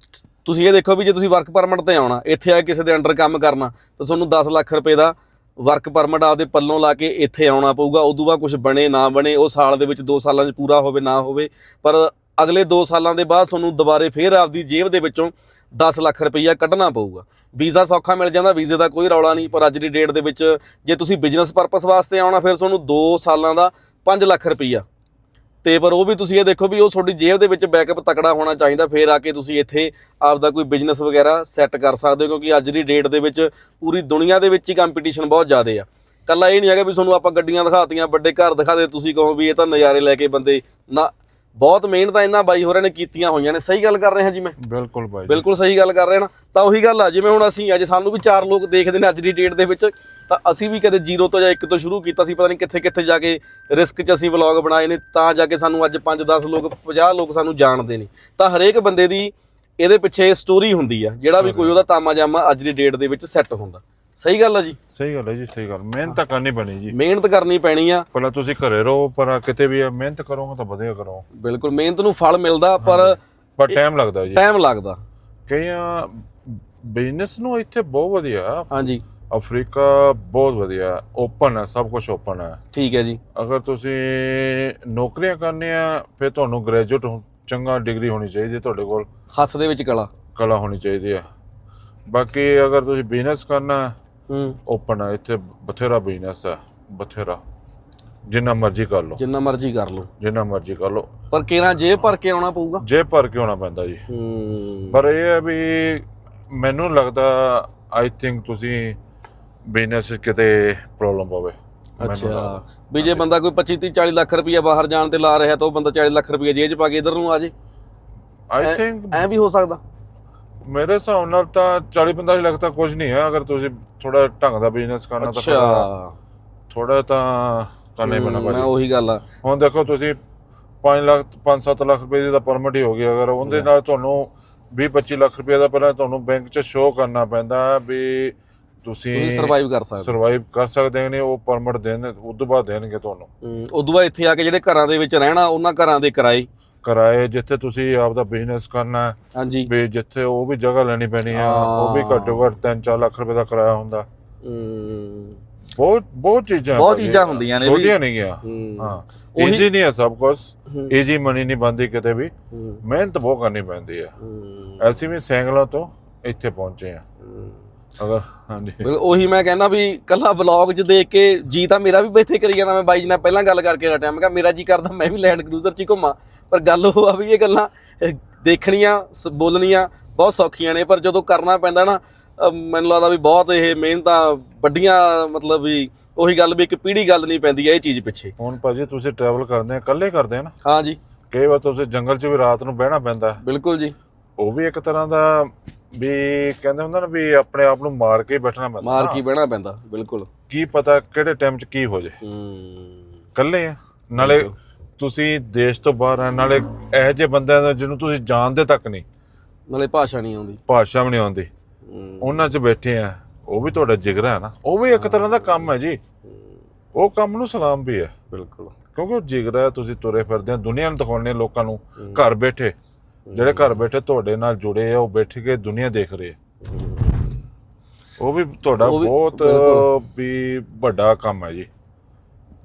ਤੁਸੀਂ ਇਹ ਦੇਖੋ ਵੀ ਜੇ ਤੁਸੀਂ ਵਰਕ ਪਰਮਿਟ ਤੇ ਆਉਣਾ ਇੱਥੇ ਆ ਕਿਸੇ ਦੇ ਅੰਡਰ ਕੰਮ ਕਰਨਾ ਤਾਂ ਤੁਹਾਨੂੰ 10 ਲੱਖ ਰੁਪਏ ਦਾ ਵਰਕ ਪਰਮਿਟ ਆਪਦੇ ਪੱਲੋਂ ਲਾ ਕੇ ਇੱਥੇ ਆਉਣਾ ਪਊਗਾ ਉਦੋਂ ਬਾਅਦ ਕੁਝ ਬਣੇ ਨਾ ਬਣੇ ਉਹ ਸਾਲ ਦੇ ਵਿੱਚ 2 ਸਾਲਾਂ 'ਚ ਪੂਰਾ ਹੋਵੇ ਨਾ ਹੋਵੇ ਪਰ ਅਗਲੇ 2 ਸਾਲਾਂ ਦੇ ਬਾਅਦ ਤੁਹਾਨੂੰ ਦੁਬਾਰੇ ਫੇਰ ਆਪਦੀ ਜੇਬ ਦੇ ਵਿੱਚੋਂ 10 ਲੱਖ ਰੁਪਈਆ ਕੱਢਣਾ ਪਊਗਾ। ਵੀਜ਼ਾ ਸੌਖਾ ਮਿਲ ਜਾਂਦਾ, ਵੀਜ਼ੇ ਦਾ ਕੋਈ ਰੌਲਾ ਨਹੀਂ, ਪਰ ਅੱਜ ਦੀ ਡੇਟ ਦੇ ਵਿੱਚ ਜੇ ਤੁਸੀਂ ਬਿਜ਼ਨਸ ਪਰਪਸ ਵਾਸਤੇ ਆਉਣਾ, ਫਿਰ ਤੁਹਾਨੂੰ 2 ਸਾਲਾਂ ਦਾ 5 ਲੱਖ ਰੁਪਈਆ। ਤੇ ਪਰ ਉਹ ਵੀ ਤੁਸੀਂ ਇਹ ਦੇਖੋ ਵੀ ਉਹ ਤੁਹਾਡੀ ਜੇਬ ਦੇ ਵਿੱਚ ਬੈਕਅਪ ਤਕੜਾ ਹੋਣਾ ਚਾਹੀਦਾ, ਫਿਰ ਆ ਕੇ ਤੁਸੀਂ ਇੱਥੇ ਆਪਦਾ ਕੋਈ ਬਿਜ਼ਨਸ ਵਗੈਰਾ ਸੈੱਟ ਕਰ ਸਕਦੇ ਹੋ, ਕਿਉਂਕਿ ਅੱਜ ਦੀ ਡੇਟ ਦੇ ਵਿੱਚ ਪੂਰੀ ਦੁਨੀਆ ਦੇ ਵਿੱਚ ਹੀ ਕੰਪੀਟੀਸ਼ਨ ਬਹੁਤ ਜ਼ਿਆਦਾ ਆ। ਕੱਲਾ ਇਹ ਨਹੀਂ ਹੈਗਾ ਵੀ ਤੁਹਾਨੂੰ ਆਪਾਂ ਗੱਡੀਆਂ ਦਿਖਾਤੀਆਂ, ਵੱਡੇ ਘਰ ਦਿਖਾ ਦਿਖਾਦੇ ਤੁਸੀਂ ਕਹੋ ਵੀ ਇਹ ਤਾਂ ਨਜ਼ਾਰੇ ਲੈ ਕੇ ਬੰਦੇ ਨਾ ਬਹੁਤ ਮਿਹਨਤਾਂ ਇਹਨਾਂ ਬਾਈ ਹੋਰਾਂ ਨੇ ਕੀਤੀਆਂ ਹੋਈਆਂ ਨੇ। ਸਹੀ ਗੱਲ ਕਰ ਰਹੇ ਹਾਂ ਜੀ ਮੈਂ। ਬਿਲਕੁਲ ਬਾਈ। ਬਿਲਕੁਲ ਸਹੀ ਗੱਲ ਕਰ ਰਹੇ ਨਾ। ਤਾਂ ਉਹੀ ਗੱਲ ਆ ਜਿਵੇਂ ਹੁਣ ਅਸੀਂ ਅੱਜ ਸਾਨੂੰ ਵੀ ਚਾਰ ਲੋਕ ਦੇਖਦੇ ਨੇ ਅੱਜ ਦੀ ਡੇਟ ਦੇ ਵਿੱਚ ਤਾਂ ਅਸੀਂ ਵੀ ਕਦੇ ਜ਼ੀਰੋ ਤੋਂ ਜਾਂ ਇੱਕ ਤੋਂ ਸ਼ੁਰੂ ਕੀਤਾ ਸੀ ਪਤਾ ਨਹੀਂ ਕਿੱਥੇ ਕਿੱਥੇ ਜਾ ਕੇ ਰਿਸਕ 'ਚ ਅਸੀਂ ਵਲੌਗ ਬਣਾਏ ਨੇ ਤਾਂ ਜਾ ਕੇ ਸਾਨੂੰ ਅੱਜ 5-10 ਲੋਕ 50 ਲੋਕ ਸਾਨੂੰ ਜਾਣਦੇ ਨੇ। ਤਾਂ ਹਰੇਕ ਬੰਦੇ ਦੀ ਇਹਦੇ ਪਿੱਛੇ ਸਟੋਰੀ ਹੁੰਦੀ ਆ ਜਿਹੜਾ ਵੀ ਕੋਈ ਉਹਦਾ ਤਾਮਾ ਜਾਮਾ ਅੱਜ ਦੀ ਡੇਟ ਦੇ ਵਿੱਚ ਸੈੱਟ ਹੁੰਦਾ। ਸਹੀ ਗੱਲ ਆ ਜੀ। ਸਹੀ ਗੱਲ ਹੈ ਜੀ ਸਹੀ ਗੱਲ। ਮਿਹਨਤ ਤਾਂ ਕਰਨੀ ਪੈਣੀ ਜੀ। ਮਿਹਨਤ ਕਰਨੀ ਪੈਣੀ ਆ। ਪਹਿਲਾਂ ਤੁਸੀਂ ਘਰੇ ਰਹੋ ਪਰ ਕਿਤੇ ਵੀ ਆ, ਮਿਹਨਤ ਕਰੋਗੇ ਤਾਂ ਵਧੀਆ ਕਰੋ। ਬਿਲਕੁਲ ਮਿਹਨਤ ਨੂੰ ਫਲ ਮਿਲਦਾ ਪਰ ਪਰ ਟਾਈਮ ਲੱਗਦਾ ਜੀ। ਟਾਈਮ ਲੱਗਦਾ। ਕਈਆਂ ਬਿਜ਼ਨਸ ਨੂੰ ਇੱਥੇ ਬਹੁਤ ਵਧੀਆ। ਹਾਂਜੀ। ਅਫਰੀਕਾ ਬਹੁਤ ਵਧੀਆ। ਓਪਨ ਹੈ ਸਭ ਕੁਝ ਓਪਨ ਹੈ ਠੀਕ ਹੈ ਜੀ। ਅਗਰ ਤੁਸੀਂ ਨੌਕਰੀਆਂ ਕਰਨੀਆਂ ਫਿਰ ਤੁਹਾਨੂੰ ਗ੍ਰੈਜੂਏਟ ਚੰਗਾ ਡਿਗਰੀ ਹੋਣੀ ਚਾਹੀਦੀ ਹੈ ਤੁਹਾਡੇ ਕੋਲ। ਹੱਥ ਦੇ ਵਿੱਚ ਕਲਾ। ਕਲਾ ਹੋਣੀ ਚਾਹੀਦੀ ਹੈ ਬਾਕੀ ਅਗਰ ਤੁਸੀਂ ਬਿਜ਼ਨਸ ਕਰਨਾ ਹੂੰ। ਓਪਨ ਹੈ ਇੱਥੇ ਬਥੇਰਾ ਬਿਜ਼ਨਸ ਹੈ ਬਥੇਰਾ। ਜਿੰਨਾ ਮਰਜ਼ੀ ਕਰ ਲਓ। ਜਿੰਨਾ ਮਰਜ਼ੀ ਕਰ ਲਓ। ਜਿੰਨਾ ਮਰਜ਼ੀ ਕਰ ਲਓ। ਪਰ ਕੇਰਾਂ ਜੇਬ ਭਰ ਕੇ ਆਉਣਾ ਪਊਗਾ? ਜੇ ਭਰ ਕੇ ਆਉਣਾ ਪੈਂਦਾ ਜੀ। ਹੂੰ। ਪਰ ਇਹ ਹੈ ਵੀ ਮੈਨੂੰ ਲੱਗਦਾ ਆਈ ਥਿੰਕ ਤੁਸੀਂ ਬਿਜ਼ਨਸ ਕਿਤੇ ਪ੍ਰੋਬਲਮ ਪਵੇ। ਅੱਛਾ। ਵੀ ਜੇ ਬੰਦਾ ਕੋਈ 25 30 40 ਲੱਖ ਰੁਪਇਆ ਬਾਹਰ ਜਾਣ ਤੇ ਲਾ ਰਿਹਾ ਤਾਂ ਉਹ ਬੰਦਾ 40 ਲੱਖ ਰੁਪਇਆ ਜੇਬ 'ਚ ਪਾ ਕੇ ਇਧਰ ਨੂੰ ਆ ਜੇ। ਆਈ ਥਿੰਕ ਐ ਵੀ ਹੋ ਸਕਦਾ। ਮੇਰੇ ਹਿਸਾਬ ਨਾਲ ਤਾਂ 40 45 ਲੱਖ ਤਾਂ ਕੁਝ ਨਹੀਂ ਹੈ ਅਗਰ ਤੁਸੀਂ ਥੋੜਾ ਢੰਗ ਦਾ ਬਿਜ਼ਨਸ ਕਰਨਾ ਤਾਂ ਅੱਛਾ। ਥੋੜਾ ਤਾਂ ਕਰਨਾ ਹੀ ਪੈਣਾ ਮੈਂ ਉਹੀ ਗੱਲ ਆ। ਹੁਣ ਦੇਖੋ ਤੁਸੀਂ 5 ਲੱਖ 5-7 ਲੱਖ ਰੁਪਏ ਦੀ ਤਾਂ ਪਰਮਿਟ ਹੀ ਹੋ ਗਈ ਅਗਰ ਉਹਦੇ ਨਾਲ ਤੁਹਾਨੂੰ 20-25 ਲੱਖ ਰੁਪਏ ਦਾ ਪਹਿਲਾਂ ਤੁਹਾਨੂੰ ਬੈਂਕ 'ਚ ਸ਼ੋਅ ਕਰਨਾ ਪੈਂਦਾ ਵੀ ਤੁਸੀਂ ਤੁਸੀਂ ਸਰਵਾਈਵ ਕਰ ਸਕਦੇ। ਸਰਵਾਈਵ ਕਰ ਸਕਦੇ ਨੇ ਉਹ ਪਰਮਿਟ ਦੇਣ ਉਸ ਤੋਂ ਬਾਅਦ ਦੇਣਗੇ ਤੁਹਾਨੂੰ। ਹੂੰ, ਉਦੋਂ ਬਾਅਦ ਇੱਥੇ ਆ ਕੇ ਜਿਹੜੇ ਘਰਾਂ ਦੇ ਵਿੱਚ ਰਹਿਣਾ ਉਹਨਾਂ ਘਰਾਂ ਦੇ ਕਿਰਾਏ। ਕਿਰਾਏ ਜਿੱਥੇ ਤੁਸੀਂ ਆਪਦਾ ਬਿਜ਼ਨਸ ਕਰਨਾ ਹੈ ਹਾਂਜੀ। ਵੀ ਜਿੱਥੇ ਉਹ ਵੀ ਜਗ੍ਹਾ ਲੈਣੀ ਪੈਣੀ ਆ ਉਹ ਵੀ ਘੱਟੋ ਘੱਟ 3-4 ਲੱਖ ਰੁਪਏ ਦਾ ਕਿਰਾਇਆ ਹੁੰਦਾ। ਹੂੰ, ਬਹੁਤ ਬਹੁਤ ਚੀਜ਼ਾਂ ਬਹੁਤ ਭਾਜੀ। ਚੀਜ਼ਾਂ ਹੁੰਦੀਆਂ ਨੇ ਵੀ। ਛੋਟੀਆਂ ਨਹੀਂ ਗਿਆ ਹੂੰ, ਹਾਂ। ਉਹੀ- ਈਜ਼ੀ ਨਹੀਂ ਹੈ ਸਭ ਕੁਝ ਹੂੰ। ਈਜ਼ੀ ਮਨੀ ਨਹੀਂ ਬੰਦੀ ਕਿਤੇ ਵੀ। ਹੂੰ, ਮਿਹਨਤ ਬਹੁਤ ਕਰਨੀ ਪੈਂਦੀ ਹੈ ਹੂੰ, ਅਸੀਂ ਵੀ ਸੈਂਗਲਾਂ ਤੋਂ ਇੱਥੇ ਪਹੁੰਚੇ ਆ। ਹੂੰ। ਅਗਰ ਹਾਂਜੀ। ਬਿਲ- ਉਹੀ ਮੈਂ ਕਹਿੰਦਾ ਵੀ ਕੱਲਾ ਵਲੌਗ 'ਚ ਦੇਖ ਕੇ ਜੀ ਤਾਂ ਮੇਰਾ ਵੀ ਇੱਥੇ ਕਰੀ ਜਾਂਦਾ ਮੈਂ ਬਾਈ ਜੀ ਨਾਲ ਪਹਿਲਾਂ ਗੱਲ ਕਰਕੇ ਹਟਿਆ ਮੈਂ ਕਿਹਾ ਮੇਰਾ ਜੀ ਕਰਦਾ ਮੈਂ ਵੀ ਲੈਂਡ ਕਰੂਜ਼ਰ 'ਚ ਹੀ ਘੁੰਮਾਂ। ਪਰ ਗੱਲ ਉਹ ਆ ਵੀ ਇਹ ਗੱਲਾਂ ਦੇਖਣੀਆਂ ਬੋਲਣੀਆਂ ਬਹੁਤ ਸੌਖੀਆਂ ਨੇ ਪਰ ਜਦੋਂ ਕਰਨਾ ਪੈਂਦਾ ਨਾ ਮੈਨੂੰ ਲੱਗਦਾ ਵੀ ਬਹੁਤ ਇਹ ਮਿਹਨਤਾਂ ਵੱਡੀਆਂ ਮਤਲਬ ਵੀ ਉਹੀ ਗੱਲ ਵੀ ਇੱਕ ਪੀੜੀ ਗੱਲ ਨਹੀਂ ਪੈਂਦੀ ਹੈ ਇਹ ਚੀਜ਼ ਪਿੱਛੇ। ਹੁਣ ਭਾਜੀ ਤੁਸੀਂ ਟਰੈਵਲ ਕਰਦੇ ਆ ਇਕੱਲੇ ਕਰਦੇ ਆ ਨਾ? ਹਾਂ ਜੀ। ਕਈ ਵਾਰ ਤੁਸੀਂ ਜੰਗਲ 'ਚ ਵੀ ਰਾਤ ਨੂੰ ਬਹਿਣਾ ਪੈਂਦਾ। ਬਿਲਕੁਲ ਜੀ। ਉਹ ਵੀ ਇੱਕ ਤਰ੍ਹਾਂ ਦਾ ਵੀ ਕਹਿੰਦੇ ਹੁੰਦਾ ਨਾ ਵੀ ਆਪਣੇ ਆਪ ਨੂੰ ਮਾਰ ਕੇ ਬੈਠਣਾ ਪੈਂਦਾ ਮਾਰ। ਕੀ ਬਹਿਣਾ ਪੈਂਦਾ ਬਿਲਕੁਲ। ਕੀ ਪਤਾ ਕਿਹੜੇ ਟਾਈਮ 'ਚ ਕੀ ਹੋ ਜੇ। ਹੂੰ। ਇਕੱਲੇ ਆ। ਨਾਲੇ ਤੁਸੀਂ ਦੇਸ਼ ਤੋਂ ਬਾਹਰ ਆ ਨਾਲੇ ਇਹੋ ਜਿਹੇ ਬੰਦਿਆਂ ਦਾ ਜਿਹਨੂੰ ਤੁਸੀਂ ਜਾਣਦੇ ਤੱਕ ਨਹੀਂ। ਨਾਲੇ ਭਾਸ਼ਾ ਨਹੀਂ ਆਉਂਦੀ। ਭਾਸ਼ਾ ਵੀ ਨਹੀਂ ਆਉਂਦੀ। ਉਹਨਾਂ 'ਚ ਬੈਠੇ ਆ ਉਹ ਵੀ ਤੁਹਾਡਾ ਜਿਗਰਾ ਹੈ ਨਾ। ਉਹ ਵੀ ਇੱਕ ਤਰ੍ਹਾਂ ਦਾ ਕੰਮ ਹੈ ਜੀ। ਉਹ ਕੰਮ ਨੂੰ ਸਲਾਮ ਵੀ ਹੈ। ਬਿਲਕੁਲ। ਕਿਉਂਕਿ ਉਹ ਜਿਗਰਾ ਹੈ, ਤੁਸੀਂ ਤੁਰੇ ਫਿਰਦੇ ਆ ਦੁਨੀਆ ਨੂੰ ਦਿਖਾਉਂਦੇ ਆ ਲੋਕਾਂ ਨੂੰ। ਘਰ ਬੈਠੇ ਜਿਹੜੇ ਘਰ ਬੈਠੇ ਤੁਹਾਡੇ ਨਾਲ ਜੁੜੇ ਆ ਉਹ ਬੈਠ ਕੇ ਦੁਨੀਆ ਦੇਖ ਰਹੇ ਆ। ਉਹ ਵੀ ਤੁਹਾਡਾ ਉਹ ਵੀ- ਬਹੁਤ ਬਿਲਕੁਲ। ਵੀ ਵੱਡਾ ਕੰਮ ਹੈ ਜੀ।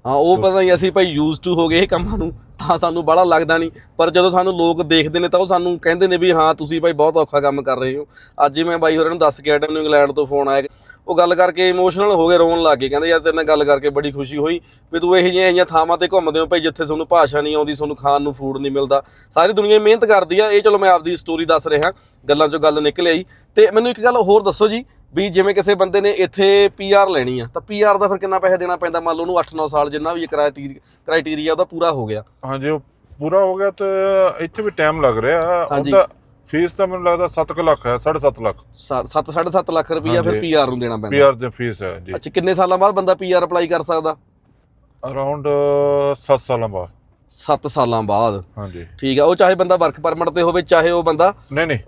ਹਾਂ ਉਹ ਪਤਾ ਹੀ ਅਸੀਂ ਭਾਈ ਯੂਜ਼ ਟੂ ਹੋ ਗਏ ਇਹ ਕੰਮਾਂ ਨੂੰ ਤਾਂ ਸਾਨੂੰ ਬੜਾ ਲੱਗਦਾ ਨਹੀਂ। ਪਰ ਜਦੋਂ ਸਾਨੂੰ ਲੋਕ ਦੇਖਦੇ ਨੇ ਤਾਂ ਉਹ ਸਾਨੂੰ ਕਹਿੰਦੇ ਨੇ ਵੀ ਹਾਂ ਤੁਸੀਂ ਭਾਈ ਬਹੁਤ ਔਖਾ ਕੰਮ ਕਰ ਰਹੇ ਹੋ। ਅੱਜ ਹੀ ਮੈਂ ਬਾਈ ਹੋਰਾਂ ਨੂੰ ਦੱਸ ਕੇ ਆਇਆ ਮੈਨੂੰ ਇੰਗਲੈਂਡ ਤੋਂ ਫੋਨ ਆਇਆ ਉਹ ਗੱਲ ਕਰਕੇ ਇਮੋਸ਼ਨਲ ਹੋ ਗਏ ਰੋਣ ਲੱਗ ਗਏ। ਕਹਿੰਦੇ ਯਾਰ ਤੇਰੇ ਨਾਲ ਗੱਲ ਕਰਕੇ ਬੜੀ ਖੁਸ਼ੀ ਹੋਈ ਵੀ ਤੂੰ ਇਹੋ ਜਿਹੀਆਂ ਇਹੀਆਂ ਥਾਵਾਂ ਤੇ ਘੁੰਮਦੇ ਹੋ ਭਾਈ ਜਿੱਥੇ ਤੁਹਾਨੂੰ ਭਾਸ਼ਾ ਨਹੀਂ ਆਉਂਦੀ ਤੁਹਾਨੂੰ ਖਾਣ ਨੂੰ ਫੂਡ ਨਹੀਂ ਮਿਲਦਾ। ਸਾਰੀ ਦੁਨੀਆ ਮਿਹਨਤ ਕਰਦੀ ਆ। ਇਹ ਚਲੋ ਮੈਂ ਆਪਦੀ ਸਟੋਰੀ ਦੱਸ ਰਿਹਾ। ਗੱਲਾਂ ਚੋਂ ਗੱਲ ਨਿਕਲ ਆਈ। ਤੇ ਮੈਨੂੰ ਇੱਕ ਗੱਲ ਹੋਰ ਦੱਸੋ ਜੀ ਵੀ ਜਿਵੇਂ ਕਿਸੇ ਬੰਦੇ ਨੇ ਇੱਥੇ ਪੀਆਰ ਲੈਣੀ ਆ ਤਾਂ ਪੀਆਰ ਦਾ ਫਿਰ ਕਿੰਨਾ ਪੈਸੇ ਦੇਣਾ ਪੈਂਦਾ? ਮੰਨ ਲਓ ਉਹਨੂੰ 8-9 ਸਾਲ ਜਿੰਨਾ ਵੀ ਕ੍ਰਾਈਟੇਰੀਆ ਉਹਦਾ ਪੂਰਾ ਹੋ ਗਿਆ। ਹਾਂਜੀ ਉਹ ਪੂਰਾ ਹੋ ਗਿਆ ਤੇ ਇੱਥੇ ਵੀ ਟਾਈਮ ਲੱਗ ਰਿਹਾ। ਉਹਦਾ ਫੀਸ ਤਾਂ ਮੈਨੂੰ ਲੱਗਦਾ 7 ਲੱਖ ਹੈ 7.5 ਲੱਖ। 7 7.5 ਲੱਖ ਰੁਪਈਆ ਫਿਰ। ਪੀਆਰ ਨੂੰ ਦੇਣਾ ਪੈਂਦਾ। ਪੀਆਰ ਦੀ ਫੀਸ ਹੈ ਜੀ। ਅੱਛਾ ਕਿੰਨੇ ਸਾਲਾਂ ਬਾਅਦ ਬੰਦਾ ਪੀਆਰ ਅਪਲਾਈ ਕਰ ਸਕਦਾ? ਅਰਾਊਂਡ 7 ਸਾਲਾਂ ਬਾਅਦ। 7 ਸਾਲਾਂ ਬਾਅਦ? ਹਾਂਜੀ। ਠੀਕ ਆ ਉਹ ਚਾਹੇ ਬੰਦਾ ਵਰਕ ਪਰਮਿਟ ਤੇ ਹੋਵੇ ਚਾਹੇ ਉਹ ਬੰਦਾ ਨਹੀਂ ਨਹੀਂ।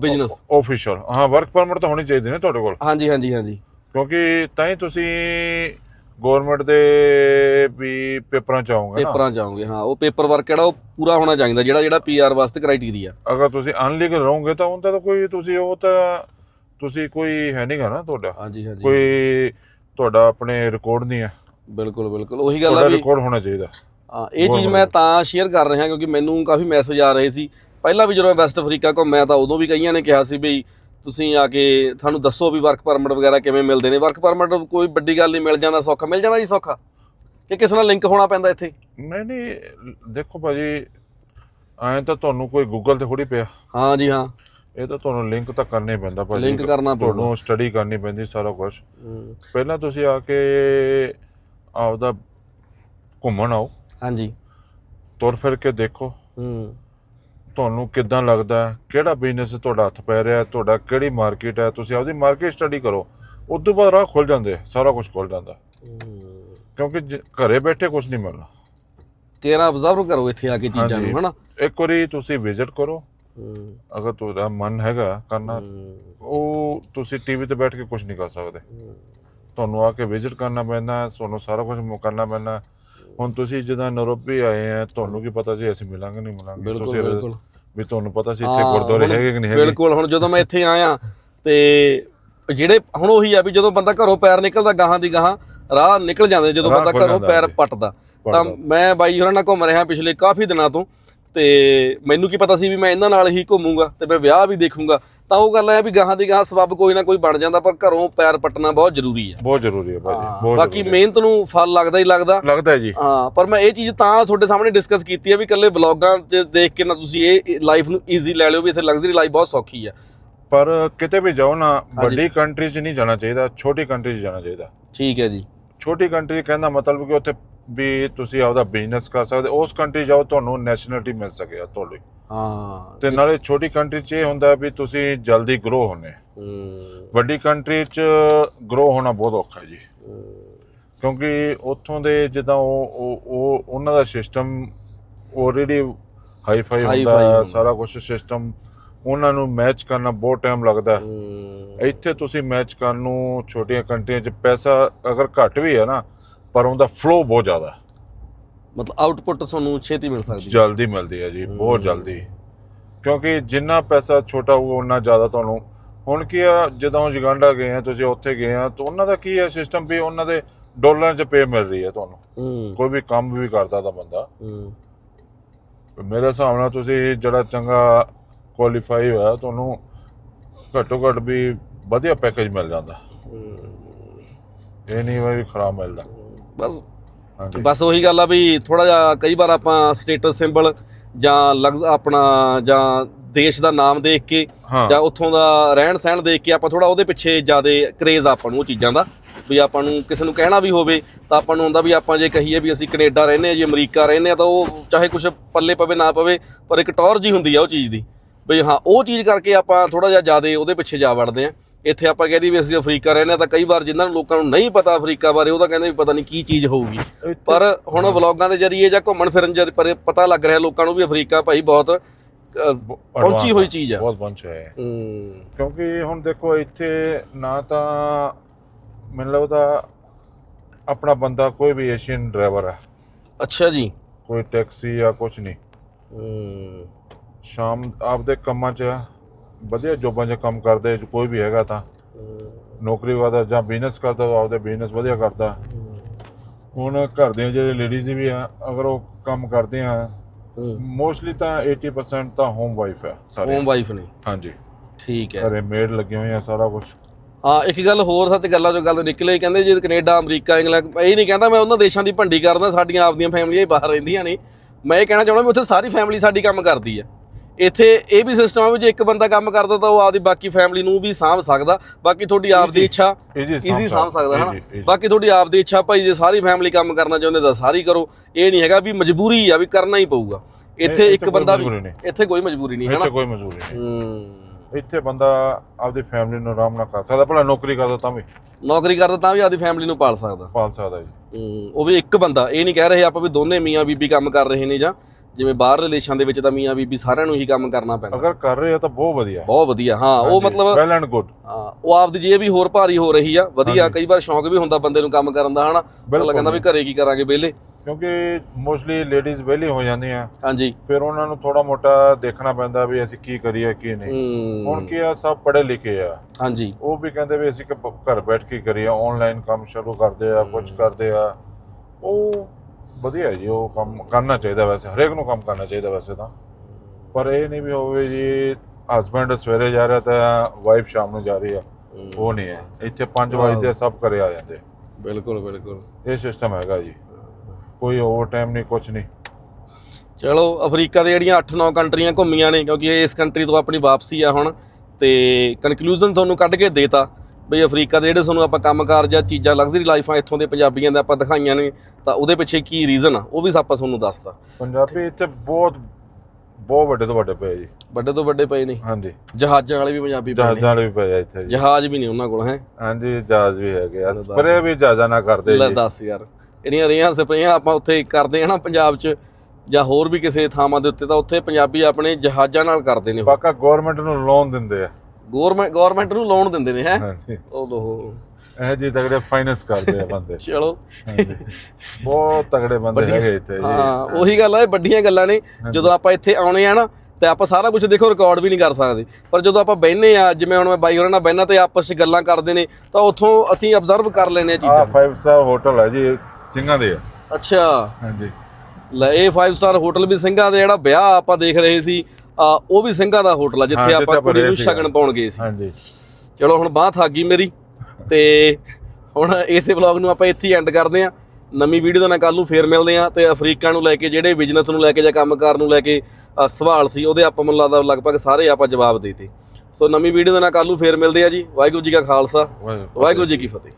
ਬਿਜ਼ਨਸ ਆਫੀਸ਼ੀਅਲ ਹਾਂ ਵਰਕ ਪਰਮਿਟ ਤਾਂ ਹੋਣੀ ਚਾਹੀਦੀ ਨੇ ਤੁਹਾਡੇ ਕੋਲ। ਹਾਂਜੀ ਹਾਂਜੀ ਹਾਂਜੀ। ਕਿਉਂਕਿ ਤਾਂ ਹੀ ਤੁਸੀਂ ਗਵਰਨਮੈਂਟ ਦੇ ਵੀ ਪੇਪਰਾਂ ਚ ਆਉਂਗੇ ਨਾ। ਪੇਪਰਾਂ ਜਾਓਗੇ ਹਾਂ ਉਹ ਪੇਪਰ ਵਰਕ ਜਿਹੜਾ ਉਹ ਪੂਰਾ ਹੋਣਾ ਚਾਹੀਦਾ ਜਿਹੜਾ ਜਿਹੜਾ ਪੀਆਰ ਵਾਸਤੇ ਕ੍ਰਾਈਟੇਰੀਆ ਅਗਰ ਤੁਸੀਂ ਅਨਲੀਗਲ ਰਹੋਗੇ ਤਾਂ ਉਹਦਾ ਤਾਂ ਕੋਈ ਤੁਸੀਂ ਉਹ ਤਾਂ ਤੁਸੀਂ ਕੋਈ ਹੈ ਨਹੀਂਗਾ ਨਾ ਤੁਹਾਡਾ। ਹਾਂਜੀ ਹਾਂਜੀ। ਕੋਈ ਤੁਹਾਡਾ ਆਪਣੇ ਰਿਕਾਰਡ ਨਹੀਂ ਹੈ। ਬਿਲਕੁਲ ਬਿਲਕੁਲ। ਉਹੀ ਗੱਲ ਆ ਵੀ ਰਿਕਾਰਡ ਹੋਣਾ ਚਾਹੀਦਾ। ਹਾਂ ਇਹ ਚੀਜ਼ ਮੈਂ ਤਾਂ ਸ਼ੇਅਰ ਕਰ ਰਿਹਾ ਕਿਉਂਕਿ ਮੈਨੂੰ ਕਾਫੀ ਮੈਸੇਜ ਆ ਰਹੇ ਸੀ। ਪਹਿਲਾਂ ਵੀ ਜਦੋਂ ਮੈਂ ਵੈਸਟ ਅਫਰੀਕਾ ਘੁੰਮਿਆ ਤਾਂ ਉਦੋਂ ਵੀ ਕਈਆਂ ਨੇ ਕਿਹਾ ਸੀ ਵੀ ਤੁਸੀਂ ਆ ਕੇ ਸਾਨੂੰ ਦੱਸੋ ਵੀ ਵਰਕ ਪਰਮਿਟ ਵਗੈਰਾ ਕਿਵੇਂ ਮਿਲਦੇ ਨੇ। ਵਰਕ ਪਰਮਿਟ ਕੋਈ ਵੱਡੀ ਗੱਲ ਨਹੀਂ ਮਿਲ ਜਾਂਦਾ ਸੌਖਾ। ਮਿਲ ਜਾਂਦਾ ਜੀ ਸੌਖਾ। ਕਿ ਕਿਸੇ ਨਾਲ ਲਿੰਕ ਹੋਣਾ ਪੈਂਦਾ ਇੱਥੇ? ਨਹੀਂ ਨਹੀਂ ਦੇਖੋ ਭਾਜੀ ਐਂ ਤਾਂ ਤੁਹਾਨੂੰ ਕੋਈ ਗੂਗਲ ਤੇ ਥੋੜੀ ਪਿਆ। ਹਾਂ ਜੀ ਹਾਂ। ਇਹ ਤਾਂ ਤੁਹਾਨੂੰ ਲਿੰਕ ਤਾਂ ਕਰਨਾ ਪੈਂਦਾ ਭਾਜੀ। ਲਿੰਕ ਕਰਨਾ ਪਊਗਾ। ਤੁਹਾਨੂੰ ਸਟੱਡੀ ਕਰਨੀ ਪੈਂਦੀ ਸਾਰਾ ਕੁਝ। ਪਹਿਲਾਂ ਤੁਸੀਂ ਆ ਕੇ ਆਪਦਾ ਘੁੰਮਣ ਆਓ। ਹਾਂਜੀ। ਤੁਰ ਫਿਰ ਕੇ ਦੇਖੋ। ਹੂੰ। ਤੁਹਾਨੂੰ ਕਿੱਦਾਂ ਲੱਗਦਾ? ਕਿਹੜਾ ਬਿਜ਼ਨਸ ਤੁਹਾਡਾ ਹੱਥ ਪੈ ਰਿਹਾ ਤੁਹਾਡਾ ਕਿਹੜੀ ਮਾਰਕੀਟ ਹੈ? ਤੁਸੀਂ ਆਪਦੀ ਮਾਰਕੀਟ ਸਟੱਡੀ ਕਰੋ। ਉਸ ਤੋਂ ਬਾਅਦ ਰਾਹ ਖੁੱਲ ਜਾਂਦੇ ਸਾਰਾ ਕੁਝ ਖੁੱਲ ਜਾਂਦਾ। ਕਿਉਂਕਿ ਜੇ ਘਰੇ ਬੈਠੇ ਕੁਝ ਨਹੀਂ ਮਿਲਣਾ। ਤੇਰਾ ਅਬਜ਼ਰਵ ਕਰੋ ਇੱਥੇ ਆ ਕੇ ਚੀਜ਼ਾਂ। ਨੂੰ ਹਨਾ? ਇੱਕ ਵਾਰੀ ਤੁਸੀਂ ਵਿਜ਼ਿਟ ਕਰੋ। ਅਗਰ ਤੁਹਾਡਾ ਮਨ ਹੈਗਾ ਕਰਨਾ ਉਹ ਤੁਸੀਂ ਟੀਵੀ ਤੇ ਬੈਠ ਕੇ ਕੁਝ ਨਹੀਂ ਕਰ ਸਕਦੇ। ਤੁਹਾਨੂੰ ਆ ਕੇ ਵਿਜ਼ਿਟ ਕਰਨਾ ਪੈਂਦਾ ਹੈ, ਤੁਹਾਨੂੰ ਸਾਰਾ ਕੁਝ ਕਰਨਾ ਪੈਂਦਾ। ਹੈ। ਹੁਣ ਤੁਸੀਂ ਜਦੋਂ ਨਰੋਬੀ ਆਏ ਆ ਤੁਹਾਨੂੰ ਕੀ ਪਤਾ ਸੀ ਅਸੀਂ ਮਿਲਾਂਗੇ ਨਹੀਂ ਮਿਲਾਂਗੇ ਬਿਲਕੁਲ ਬਿਲਕੁਲ ਵੀ ਤੁਹਾਨੂੰ ਪਤਾ ਸੀ ਇੱਥੇ ਗੁਰਦੁਆਰੇ ਹੈਗੇ ਕਿ ਨਹੀਂ ਹੈਗੇ ਬਿਲਕੁਲ ਹੁਣ ਜਦੋਂ ਮੈਂ ਇੱਥੇ ਆਇਆ ਤੇ ਜਿਹੜੇ ਹੁਣ ਉਹੀ ਆ ਵੀ ਜਦੋਂ ਬੰਦਾ ਘਰੋਂ ਪੈਰ ਨਿਕਲਦਾ ਗਾਹਾਂ ਦੀ ਗਾਹਾਂ ਰਾਹ ਨਿਕਲ ਜਾਂਦੇ ਜਦੋਂ ਬੰਦਾ ਘਰੋਂ ਪੈਰ। ਪੱਟਦਾ ਤਾਂ। ਮੈਂ ਬਾਈ ਹੋਰਾਂ ਨਾਲ ਘੁੰਮ ਰਿਹਾ ਪਿਛਲੇ ਕਾਫੀ ਦਿਨਾਂ ਤੋਂ ਤੇ ਮੈਨੂੰ ਕੀ ਪਤਾ ਸੀ ਵੀ ਮੈਂ ਇਹਨਾਂ ਨਾਲ ਹੀ ਘੁੰਮੂਗਾ ਤੇ ਮੈਂ ਵਿਆਹ ਵੀ ਦੇਖੂੰਗਾ। ਤਾਂ ਉਹ ਗੱਲ ਹੈ ਵੀ ਗਾਹਾਂ ਦੀ ਗਾਹਾਂ ਸਬਬ ਕੋਈ ਨਾ ਕੋਈ ਬਣ ਜਾਂਦਾ ਪਰ ਘਰੋਂ ਪੈਰ ਪੱਟਣਾ ਬਹੁਤ ਜ਼ਰੂਰੀ ਹੈ ਬਹੁਤ ਜ਼ਰੂਰੀ ਹੈ ਭਾਜੀ ਹਾਂ, ਬਹੁਤ ਬਾਕੀ ਹੈ। ਮਿਹਨਤ ਨੂੰ ਫਲ ਲੱਗਦਾ ਹੀ ਲੱਗਦਾ। ਲੱਗਦਾ ਹੈ ਜੀ। ਹਾਂ ਪਰ ਮੈਂ ਇਹ ਚੀਜ਼ ਤਾਂ ਤੁਹਾਡੇ ਸਾਹਮਣੇ ਡਿਸਕਸ ਕੀਤੀ ਹੈ ਵੀ ਇਕੱਲੇ ਵਲੌਗਾਂ ਤੇ ਦੇਖ ਕੇ ਨਾ ਤੁਸੀਂ ਇਹ ਲਾਈਫ ਨੂੰ ਈਜ਼ੀ ਲੈ ਲਿਓ ਵੀ ਇੱਥੇ ਲਗਜ਼ਰੀ ਲਾਈਫ ਬਹੁਤ ਸੌਖੀ ਆ ਪਰ ਕਿਤੇ ਵੀ ਜਾਓ ਨਾ ਵੱਡੀ ਕੰਟਰੀ 'ਚ ਨਹੀਂ ਜਾਣਾ ਚਾਹੀਦਾ ਛੋਟੀ ਕੰਟਰੀ 'ਚ ਜਾਣਾ ਚਾਹੀਦਾ। ਠੀਕ ਹੈ ਜੀ। ਛੋਟੀ ਕੰਟਰੀ ਕਹਿੰਦਾ ਮਤਲਬ ਕਿ ਉੱਥੇ ਵੀ ਤੁਸੀਂ ਆਪਦਾ ਬਿਜ਼ਨਸ ਕਰ ਸਕਦੇ ਉਸ ਕੰਟਰੀ ਜਾਓ ਤੁਹਾਨੂੰ ਨੈਸ਼ਨੈਲਿਟੀ ਮਿਲ ਸਕੇ ਤੁਹਾਡੀ। ਹਾਂ। ਤੇ ਨਾਲੇ ਛੋਟੀ ਕੰਟਰੀ 'ਚ ਇਹ ਹੁੰਦਾ ਵੀ ਤੁਸੀਂ ਜਲਦੀ ਗਰੋ ਹੋਣੇ ਹੂੰ, ਵੱਡੀ ਕੰਟਰੀ 'ਚ ਗਰੋ ਹੋਣਾ ਬਹੁਤ ਔਖਾ ਜੀ। ਕਿਉਂਕਿ ਉੱਥੋਂ ਦੇ ਜਿੱਦਾਂ ਉਹ ਉਹ- ਉਹ ਉਹਨਾਂ ਦਾ system already hi-fi Hi-fi ਹੁੰਦਾ। ਸਾਰਾ ਕੁਝ ਸਿਸਟਮ ਉਹਨਾਂ ਨੂੰ ਮੈਚ ਕਰਨਾ ਬਹੁਤ ਟਾਈਮ ਲੱਗਦਾ। ਇੱਥੇ ਤੁਸੀਂ ਮੈਚ ਕਰਨ ਨੂੰ ਛੋਟੀਆਂ ਕੰਟਰੀਆਂ 'ਚ ਪੈਸਾ ਅਗਰ ਘੱਟ ਵੀ ਹੈ ਨਾ ਪਰ ਉਹਦਾ ਫਲੋ ਬਹੁਤ ਜ਼ਿਆਦਾ। ਮਤਲਬ ਆਊਟਪੁੱਟ ਤੁਹਾਨੂੰ ਛੇਤੀ ਮਿਲ ਸਕਦੀ ਹੈ। ਜਲਦੀ ਮਿਲਦੀ ਹੈ ਜੀ ਬਹੁਤ ਜਲਦੀ। ਕਿਉਂਕਿ ਜਿੰਨਾ ਪੈਸਾ ਛੋਟਾ ਹੋਊਗਾ ਉਨਾ ਜ਼ਿਆਦਾ ਤੁਹਾਨੂੰ। ਹੁਣ ਕੀ ਆ ਜਦੋਂ ਯੁਗੰਡਾ ਗਏ ਆ ਤੁਸੀਂ ਉੱਥੇ ਗਏ ਆ ਤਾਂ ਉਹਨਾਂ ਦਾ ਕੀ ਹੈ ਸਿਸਟਮ ਵੀ ਉਹਨਾਂ ਦੇ ਡਾਲਰਾਂ 'ਚ ਪੇ ਮਿਲ ਰਹੀ ਹੈ ਤੁਹਾਨੂੰ। ਹੂੰ। ਕੋਈ ਵੀ ਕੰਮ ਵੀ ਕਰਦਾ ਤਾਂ ਬੰਦਾ। ਹੂੰ। ਮੇਰੇ ਹਿਸਾਬ ਨਾਲ ਤੁਸੀਂ ਜਿਹੜਾ ਚੰਗਾ ਕੁਆਲੀਫਾਈ ਹੋਇਆ ਤੁਹਾਨੂੰ ਘੱਟੋ ਘੱਟ ਵੀ ਵਧੀਆ ਪੈਕੇਜ ਮਿਲ ਜਾਂਦਾ। ਇਹ ਨਹੀਂ ਵੀ ਖਰਾਬ ਮਿਲਦਾ। ਬਸ ਬਸ ਉਹੀ ਗੱਲ ਆ ਵੀ ਥੋੜਾ ਜਿਹਾ ਕਈ ਵਾਰ ਆਪਾਂ ਸਟੇਟਸ ਸਿੰਬਲ ਜਾਂ ਲਗਜ਼ ਆਪਣਾ ਜਾਂ ਦੇਸ਼ ਦਾ ਨਾਮ ਦੇਖ ਕੇ ਜਾਂ ਉੱਥੋਂ ਦਾ ਰਹਿਣ ਸਹਿਣ ਦੇਖ ਕੇ ਆਪਾਂ ਥੋੜਾ ਉਹਦੇ ਪਿੱਛੇ ਜਿਆਦੇ ਕਰੇਜ਼ ਆਪਾਂ ਨੂੰ ਉਹ ਚੀਜ਼ਾਂ ਦਾ ਵੀ ਆਪਾਂ ਨੂੰ ਕਿਸੇ ਨੂੰ ਕਹਿਣਾ ਵੀ ਹੋਵੇ ਤਾਂ ਆਪਾਂ ਨੂੰ ਹੁੰਦਾ ਵੀ ਆਪਾਂ ਜੇ ਕਹੀਏ ਵੀ ਅਸੀਂ ਕੈਨੇਡਾ ਰਹਿੰਦੇ ਆ ਜੀ ਅਮਰੀਕਾ ਰਹਿੰਦੇ ਆ ਤਾਂ ਉਹ ਚਾਹੇ ਕੁਝ ਪੱਲੇ ਪਵੇ ਨਾ ਪਵੇ ਪਰ ਇੱਕ ਟੌਰ ਜੀ ਹੁੰਦੀ ਆ ਉਹ ਚੀਜ਼ ਦੀ ਵੀ ਹਾਂ ਉਹ ਚੀਜ਼ ਕਰਕੇ ਆਪਾਂ ਥੋੜਾ ਜਿਹਾ ਜਿਆਦੇ ਉਹਦੇ ਪਿੱਛੇ ਜਾ ਵੜਦੇ ਆ ਇੱਥੇ ਆਪਾਂ ਕਹਦੇ ਵੀ ਅਸੀਂ ਅਫਰੀਕਾ ਰਹਿੰਦੇ ਆ ਤਾਂ ਕਈ ਵਾਰ ਜਿਨ੍ਹਾਂ ਨੂੰ ਲੋਕਾਂ ਨੂੰ ਨਹੀਂ ਪਤਾ ਅਫਰੀਕਾ ਬਾਰੇ ਉਹ ਤਾਂ ਕਹਿੰਦੇ ਵੀ ਪਤਾ ਨਹੀਂ ਕੀ ਚੀਜ਼ ਹੋਊਗੀ। ਪਰ ਹੁਣ ਵਲੌਗਾਂ ਦੇ ਜਰੀਏ ਜਾਂ ਘੁੰਮਣ ਫਿਰਨ ਜਰ ਪਰ ਪਤਾ ਲੱਗ ਰਿਹਾ ਲੋਕਾਂ ਨੂੰ ਵੀ ਅਫਰੀਕਾ ਭਾਈ ਬਹੁਤ ਪਹੁੰਚੀ ਹੋਈ ਚੀਜ਼ ਆ ਬਹੁਤ ਪਹੁੰਚਿਆ ਹੈ। ਕਿਉਂਕਿ ਹੁਣ ਦੇਖੋ ਇੱਥੇ ਨਾ ਤਾਂ ਮੈਨੂੰ ਲੱਗਦਾ ਆਪਣਾ ਬੰਦਾ ਕੋਈ ਵੀ ਏਸ਼ੀਅਨ ਡਰਾਈਵਰ ਹੈ। ਅੱਛਾ ਜੀ। ਕੋਈ ਟੈਕਸੀ ਜਾਂ ਕੁਝ ਨਹੀਂ। ਸ਼ਾਮ ਆਪਦੇ ਕੰਮਾਂ 'ਚ ਵਧੀਆ ਜੋਬਾਂ 'ਚ ਕੰਮ ਕਰਦੇ ਜੋ ਕੋਈ ਵੀ ਹੈਗਾ ਤਾਂ। ਨੌਕਰੀ ਵਾਦਾ ਜਾਂ ਬਿਜ਼ਨਸ ਕਰਦਾ ਤਾਂ ਆਪਦੇ ਬਿਜ਼ਨਸ ਵਧੀਆ ਕਰਦਾ। ਹੁਣ ਘਰ ਦੀਆਂ ਜਿਹੜੇ ਲੇਡੀਜ਼ ਵੀ ਆ ਅਗਰ ਉਹ ਕੰਮ ਕਰਦੇ ਆ ਮੋਸਟਲੀ ਤਾਂ 80% ਤਾਂ ਹੋਮ ਵਾਈਫ ਹੈ ਸਾਰੇ। ਹੋਮ ਵਾਈਫ ਨੇ। ਹਾਂਜੀ। ਠੀਕ ਹੈ। ਘਰੇ ਮੇਡ ਲੱਗੇ ਹੋਏ ਆ ਸਾਰਾ ਕੁਝ ਹਾਂ ਇੱਕ ਗੱਲ ਹੋਰ ਸੱਚ ਗੱਲਾਂ ਚੋਂ ਗੱਲ ਨਿਕਲੇ ਕਹਿੰਦੇ ਜੇ ਕੈਨੇਡਾ ਅਮਰੀਕਾ ਇੰਗਲੈਂਡ ਇਹ ਨਹੀਂ ਕਹਿੰਦਾ ਮੈਂ ਉਹਨਾਂ ਦੇਸ਼ਾਂ ਦੀ ਭੰਡੀ ਕਰਦਾ ਸਾਡੀਆਂ ਆਪਦੀਆਂ ਫੈਮਲੀਆਂ ਹੀ ਬਾਹਰ ਰਹਿੰਦੀਆਂ ਨੇ। ਮੈਂ ਇਹ ਕਹਿਣਾ ਚਾਹੁੰਦਾ ਵੀ ਉੱਥੇ ਸਾਰੀ ਫੈਮਿਲੀ ਸਾਡੀ ਕੰਮ ਕਰਦੀ ਆ ਇੱਥੇ ਇਹ ਵੀ ਸਿਸਟਮ ਆ ਵੀ ਜੇ ਇੱਕ ਬੰਦਾ ਕੰਮ ਕਰਦਾ ਤਾਂ ਉਹ ਆਪਦੀ ਬਾਕੀ ਫੈਮਿਲੀ ਨੂੰ ਵੀ ਸਾਂਭ ਸਕਦਾ। ਬਾਕੀ ਤੁਹਾਡੀ ਆਪਦੀ ਇੱਛਾ ਈਜ਼ੀ ਸਾਂਭ ਸਕਦਾ। Easy, easy। ਬਾਕੀ ਤੁਹਾਡੀ ਆਪਦੀ ਇੱਛਾ ਭਾਈ ਜੇ ਸਾਰੀ ਫੈਮਿਲੀ ਕੰਮ ਕਰਨਾ ਚਾਹੁੰਦੇ ਤਾਂ ਸਾਰੀ ਕਰੋ। ਇਹ ਨਹੀਂ ਹੈਗਾ ਵੀ ਮਜਬੂਰੀ ਆ ਵੀ ਕਰਨਾ ਹੀ ਪਊਗਾ। ਇੱਥੇ ਇੱਕ ਬੰਦਾ ਵੀ ਮਜਬੂਰੀ। ਇੱਥੇ ਕੋਈ ਮਜਬੂਰੀ ਨਹੀਂ ਹੈ ਇੱਥੇ ਨਾ ਕੋਈ ਮਜ਼ਦੂਰੀ ਨਹੀਂ। ਹੂੰ। ਇੱਥੇ ਬੰਦਾ ਆਪਦੀ ਫੈਮਿਲੀ ਨੂੰ ਆਰਾਮ ਨਾਲ ਕਰ ਸਕਦਾ ਭਲਾ ਨੌਕਰੀ ਕਰਦਾ ਤਾਂ ਵੀ। ਨੌਕਰੀ ਕਰਦਾ ਤਾਂ ਵੀ ਆਪਦੀ ਫੈਮਿਲੀ ਨੂੰ ਪਾਲ ਸਕਦਾ। ਪਾਲ ਸਕਦਾ ਜੀ। ਉਹ ਵੀ ਇੱਕ ਬੰਦਾ। ਇਹ ਨਹੀਂ ਕਹਿ ਰਹੇ ਆਪਾਂ ਵੀ ਦੋਨੇ ਮੀਆਂ ਬੀਬੀ ਕੰਮ ਕਰ ਰਹੇ ਨੇ ਜਾਂ। ਜਿਵੇਂ ਬਾਹਰਲੇ ਦੇਸ਼ਾਂ ਦੇ ਵਿੱਚ ਤਾਂ ਮੀਆਂ ਬੀਬੀ ਸਾਰਿਆਂ ਨੂੰ ਹੀ ਕੰਮ ਕਰਨਾ ਪੈਂਦਾ। ਅਗਰ ਕਰ ਰਹੇ ਆ ਤਾਂ ਬਹੁਤ ਵਧੀਆ। ਬਹੁਤ ਵਧੀਆ ਹਾਂ ਉਹ ਮਤਲਬ ਵੈਲ ਐਂਡ ਗੁੱਡ ਹਾਂ, ਉਹ ਆਪਦੀ ਜੇਬ ਵੀ ਹੋਰ ਭਾਰੀ ਹੋ ਰਹੀ ਆ ਵਧੀਆ ਕਈ ਵਾਰ ਸ਼ੌਂਕ ਵੀ ਹੁੰਦਾ ਬੰਦੇ ਨੂੰ ਕੰਮ ਕਰਨ ਦਾ ਹਨਾ? ਅਗਲਾ ਕਹਿੰਦਾ ਵੀ ਘਰੇ ਕੀ ਕਰਾਂਗੇ ਵਿਹਲੇ? ਕਿਉਂਕਿ ਮੋਸਟਲੀ ਲੇਡੀਜ਼ ਵਿਹਲੀ ਹੋ ਜਾਂਦੀਆਂ। ਹਾਂਜੀ। ਫਿਰ ਉਹਨਾਂ ਨੂੰ ਥੋੜਾ ਮੋਟਾ ਦੇਖਣਾ ਪੈਂਦਾ ਵੀ ਅਸੀਂ ਕੀ ਕਰੀਏ ਕੀ ਨਹੀਂ। ਹੁਣ ਕੀ ਆ ਸਭ ਪੜ੍ਹੇ ਲਿਖੇ ਆ। ਹਾਂਜੀ। ਉਹ ਵੀ ਕਹਿੰਦੇ ਵੀ ਅਸੀਂ ਘਰ ਬੈਠ ਕੇ ਕਰੀਏ ਆਨਲਾਈਨ ਕੰਮ ਸ਼ੁਰੂ ਕਰਦੇ ਆ ਕੁਝ ਕਰਦੇ ਆ। ਉਹ ਵਧੀਆ ਜੀ ਉਹ ਕੰਮ ਕਰਨਾ ਚਾਹੀਦਾ ਵੈਸੇ ਹਰੇਕ ਨੂੰ ਕੰਮ ਕਰਨਾ ਚਾਹੀਦਾ ਵੈਸੇ ਤਾਂ। ਪਰ ਇਹ ਨਹੀਂ ਵੀ ਹੋਵੇ ਜੀ ਹਸਬੰਡ ਸਵੇਰੇ ਜਾ ਰਿਹਾ ਤਾਂ ਵਾਈਫ ਸ਼ਾਮ ਨੂੰ ਜਾ ਰਹੀ ਆ। ਉਹ ਨਹੀਂ ਹੈ। ਇੱਥੇ 5 ਵਜੇ ਸਭ ਘਰੇ ਆ ਜਾਂਦੇ। ਬਿਲਕੁਲ ਬਿਲਕੁਲ। ਇਹ ਸਿਸਟਮ ਹੈਗਾ ਜੀ। ਕੋਈ ਓਵਰ ਟਾਈਮ ਨਹੀਂ ਕੁਝ ਨਹੀਂ। ਚਲੋ ਅਫਰੀਕਾ ਦੇ ਜਿਹੜੀਆਂ 8-9 ਕੰਟਰੀਆਂ ਘੁੰਮੀਆਂ ਨੇ ਕਿਉਂਕਿ ਇਸ ਕੰਟਰੀ ਤੋਂ ਆਪਣੀ ਵਾਪਸੀ ਆ ਹੁਣ ਤੇ ਕਨਕਲੂਜਨ ਤੁਹਾਨੂੰ ਕੱਢ ਕੇ ਦੇਤਾ। ਬਈ ਅਫਰੀਕਾ ਦੇ ਜਿਹੜੇ ਤੁਹਾਨੂੰ ਆਪਾਂ ਕੰਮਕਾਰ ਜਾਂ ਚੀਜ਼ਾਂ ਲਗਜ਼ਰੀ ਲਾਈਫਾਂ ਇੱਥੋਂ ਦੇ ਪੰਜਾਬੀਆਂ ਦੇ ਆਪਾਂ ਦਿਖਾਈਆਂ ਨੇ ਤਾਂ ਉਹਦੇ ਪਿੱਛੇ ਕੀ ਰੀਜ਼ਨ ਆ ਉਹ ਵੀ ਆਪਾਂ ਤੁਹਾਨੂੰ ਦੱਸਤਾ ਪੰਜਾਬੀ ਇੱਥੇ ਬਹੁਤ ਬਹੁਤ ਵੱਡੇ ਤੋਂ ਵੱਡੇ ਪਏ ਜੀ। ਵੱਡੇ ਤੋਂ ਵੱਡੇ ਪਏ ਨੇ। ਹਾਂਜੀ। ਜਹਾਜ਼ਾਂ ਵਾਲੇ ਵੀ ਪੰਜਾਬੀ ਪਏ ਨੇ। ਜਹਾਜ਼ਾਂ ਵਾਲੇ ਵੀ ਪਏ ਆ ਇੱਥੇ ਜੀ। ਜਹਾਜ਼ ਵੀ ਨੇ ਉਹਨਾਂ ਕੋਲ ਹੈ? ਹਾਂਜੀ ਜਹਾਜ਼ ਵੀ ਹੈਗੇ ਆ। ਸਪਰੇ ਵੀ ਜਹਾਜ਼ਾਂ ਨਾਲ ਕਰਦੇ ਜੀ। ਦੱਸ ਯਾਰ ਜਿਹੜੀਆਂ ਰੇਹਾਂ ਸਪਰੇਆਂ ਆਪਾਂ ਉੱਥੇ ਕਰਦੇ ਆ ਨਾ ਪੰਜਾਬ 'ਚ ਜਾਂ ਹੋਰ ਵੀ ਕਿਸੇ ਥਾਵਾਂ ਦੇ ਉੱਤੇ ਤਾਂ ਉੱਥੇ ਪੰਜਾਬੀ ਆਪਣੇ ਜਹਾਜ਼ਾਂ ਨਾਲ ਕਰਦੇ ਨੇ ਬਾਕਾ ਗਵਰਨਮੈਂਟ ਨੂੰ ਲੋਨ ਦਿੰਦੇ ਆ। ਗਵਰਨਮੈਂਟ ਗਵਰਨਮੈਂਟ ਨੂੰ ਲੋਨ ਦਿੰਦੇ ਨੇ ਹੈ? ਹਾਂਜੀ। ਓਹੋ। ਇਹ ਜੀ ਤਗੜੇ ਫਾਈਨੈਂਸ ਕਰਦੇ ਆ ਬੰਦੇ। ਚਲੋ। ਹਾਂਜੀ। ਬਹੁਤ ਤਗੜੇ ਬੰਦੇ ਹੈਗੇ ਇੱਥੇ ਜੀ। ਹਾਂ ਉਹੀ ਗੱਲ ਆ ਇਹ ਵੱਡੀਆਂ ਗੱਲਾਂ ਨੇ। ਜਦੋਂ ਆਪਾਂ ਇੱਥੇ ਆਉਣੇ ਆ ਨਾ ਤੇ ਆਪਾਂ ਸਾਰਾ ਕੁਝ ਦੇਖੋ ਰਿਕਾਰਡ ਵੀ ਨਹੀਂ ਕਰ ਸਕਦੇ। ਪਰ ਜਦੋਂ ਆਪਾਂ ਬਹਿਨੇ ਆ ਜਿਵੇਂ ਹੁਣ ਮੈਂ ਬਾਈ ਹੋਰਾਂ ਨਾਲ ਬਹਿਣਾ ਤੇ ਆਪਸ ਵਿੱਚ ਗੱਲਾਂ ਕਰਦੇ ਨੇ ਤਾਂ ਉੱਥੋਂ ਅਸੀਂ ਅਬਜ਼ਰਵ ਕਰ ਲੈਨੇ ਆ ਆ ਚੀਜ਼ਾਂ 5 ਸਟਾਰ ਹੋਟਲ ਹੈ ਜੀ ਸਿੰਘਾਂ ਦੇ ਆ। ਅੱਛਾ। ਹਾਂਜੀ। ਲੈ ਇਹ 5 ਸਟਾਰ ਹੋਟਲ ਵੀ ਸਿੰਘਾਂ ਦੇ ਜਿਹੜਾ ਵਿਆਹ ਆਪਾਂ ਦੇਖ ਰਹੇ ਸੀ। ਉਹ ਵੀ ਸਿੰਘਾਂ ਦਾ ਹੋਟਲ ਆ ਜਿੱਥੇ ਆਪਾਂ ਕੁੜੀ ਨੂੰ। ਸ਼ਗਨ ਪਾਉਣ ਗਏ ਸੀ। ਹਾਂਜੀ। ਚਲੋ ਹੁਣ ਬਾਹ ਥੱਕ ਗਈ ਮੇਰੀ ਤੇ ਹੁਣ ਇਸੇ ਵਲੌਗ ਨੂੰ ਆਪਾਂ ਇੱਥੇ ਐਂਡ ਕਰਦੇ ਆਂ ਨਵੀਂ ਵੀਡੀਓ ਦੇ ਨਾਲ ਕੱਲ ਨੂੰ ਫੇਰ ਮਿਲਦੇ ਆਂ ਤੇ ਅਫਰੀਕਾ ਨੂੰ ਲੈ ਕੇ ਜਿਹੜੇ ਬਿਜ਼ਨਸ ਨੂੰ ਲੈ ਕੇ ਜਾਂ ਕੰਮਕਾਰ ਨੂੰ ਲੈ ਕੇ ਸਵਾਲ ਸੀ ਉਹਦੇ ਆਪਾਂ ਮੈਨੂੰ ਲੱਗਦਾ ਲਗਭਗ ਸਾਰੇ ਆਪਾਂ ਜਵਾਬ ਦੇਤੇ। ਸੋ ਨਵੀਂ ਵੀਡੀਓ ਦੇ ਨਾਲ ਕੱਲ ਨੂੰ ਫੇਰ ਮਿਲਦੇ ਆ ਜੀ। ਵਾਹਿਗੁਰੂ ਜੀ ਕਾ ਖਾਲਸਾ ਵਾਹਿਗੁਰੂ ਜੀ ਕੀ ਫਤਿਹ।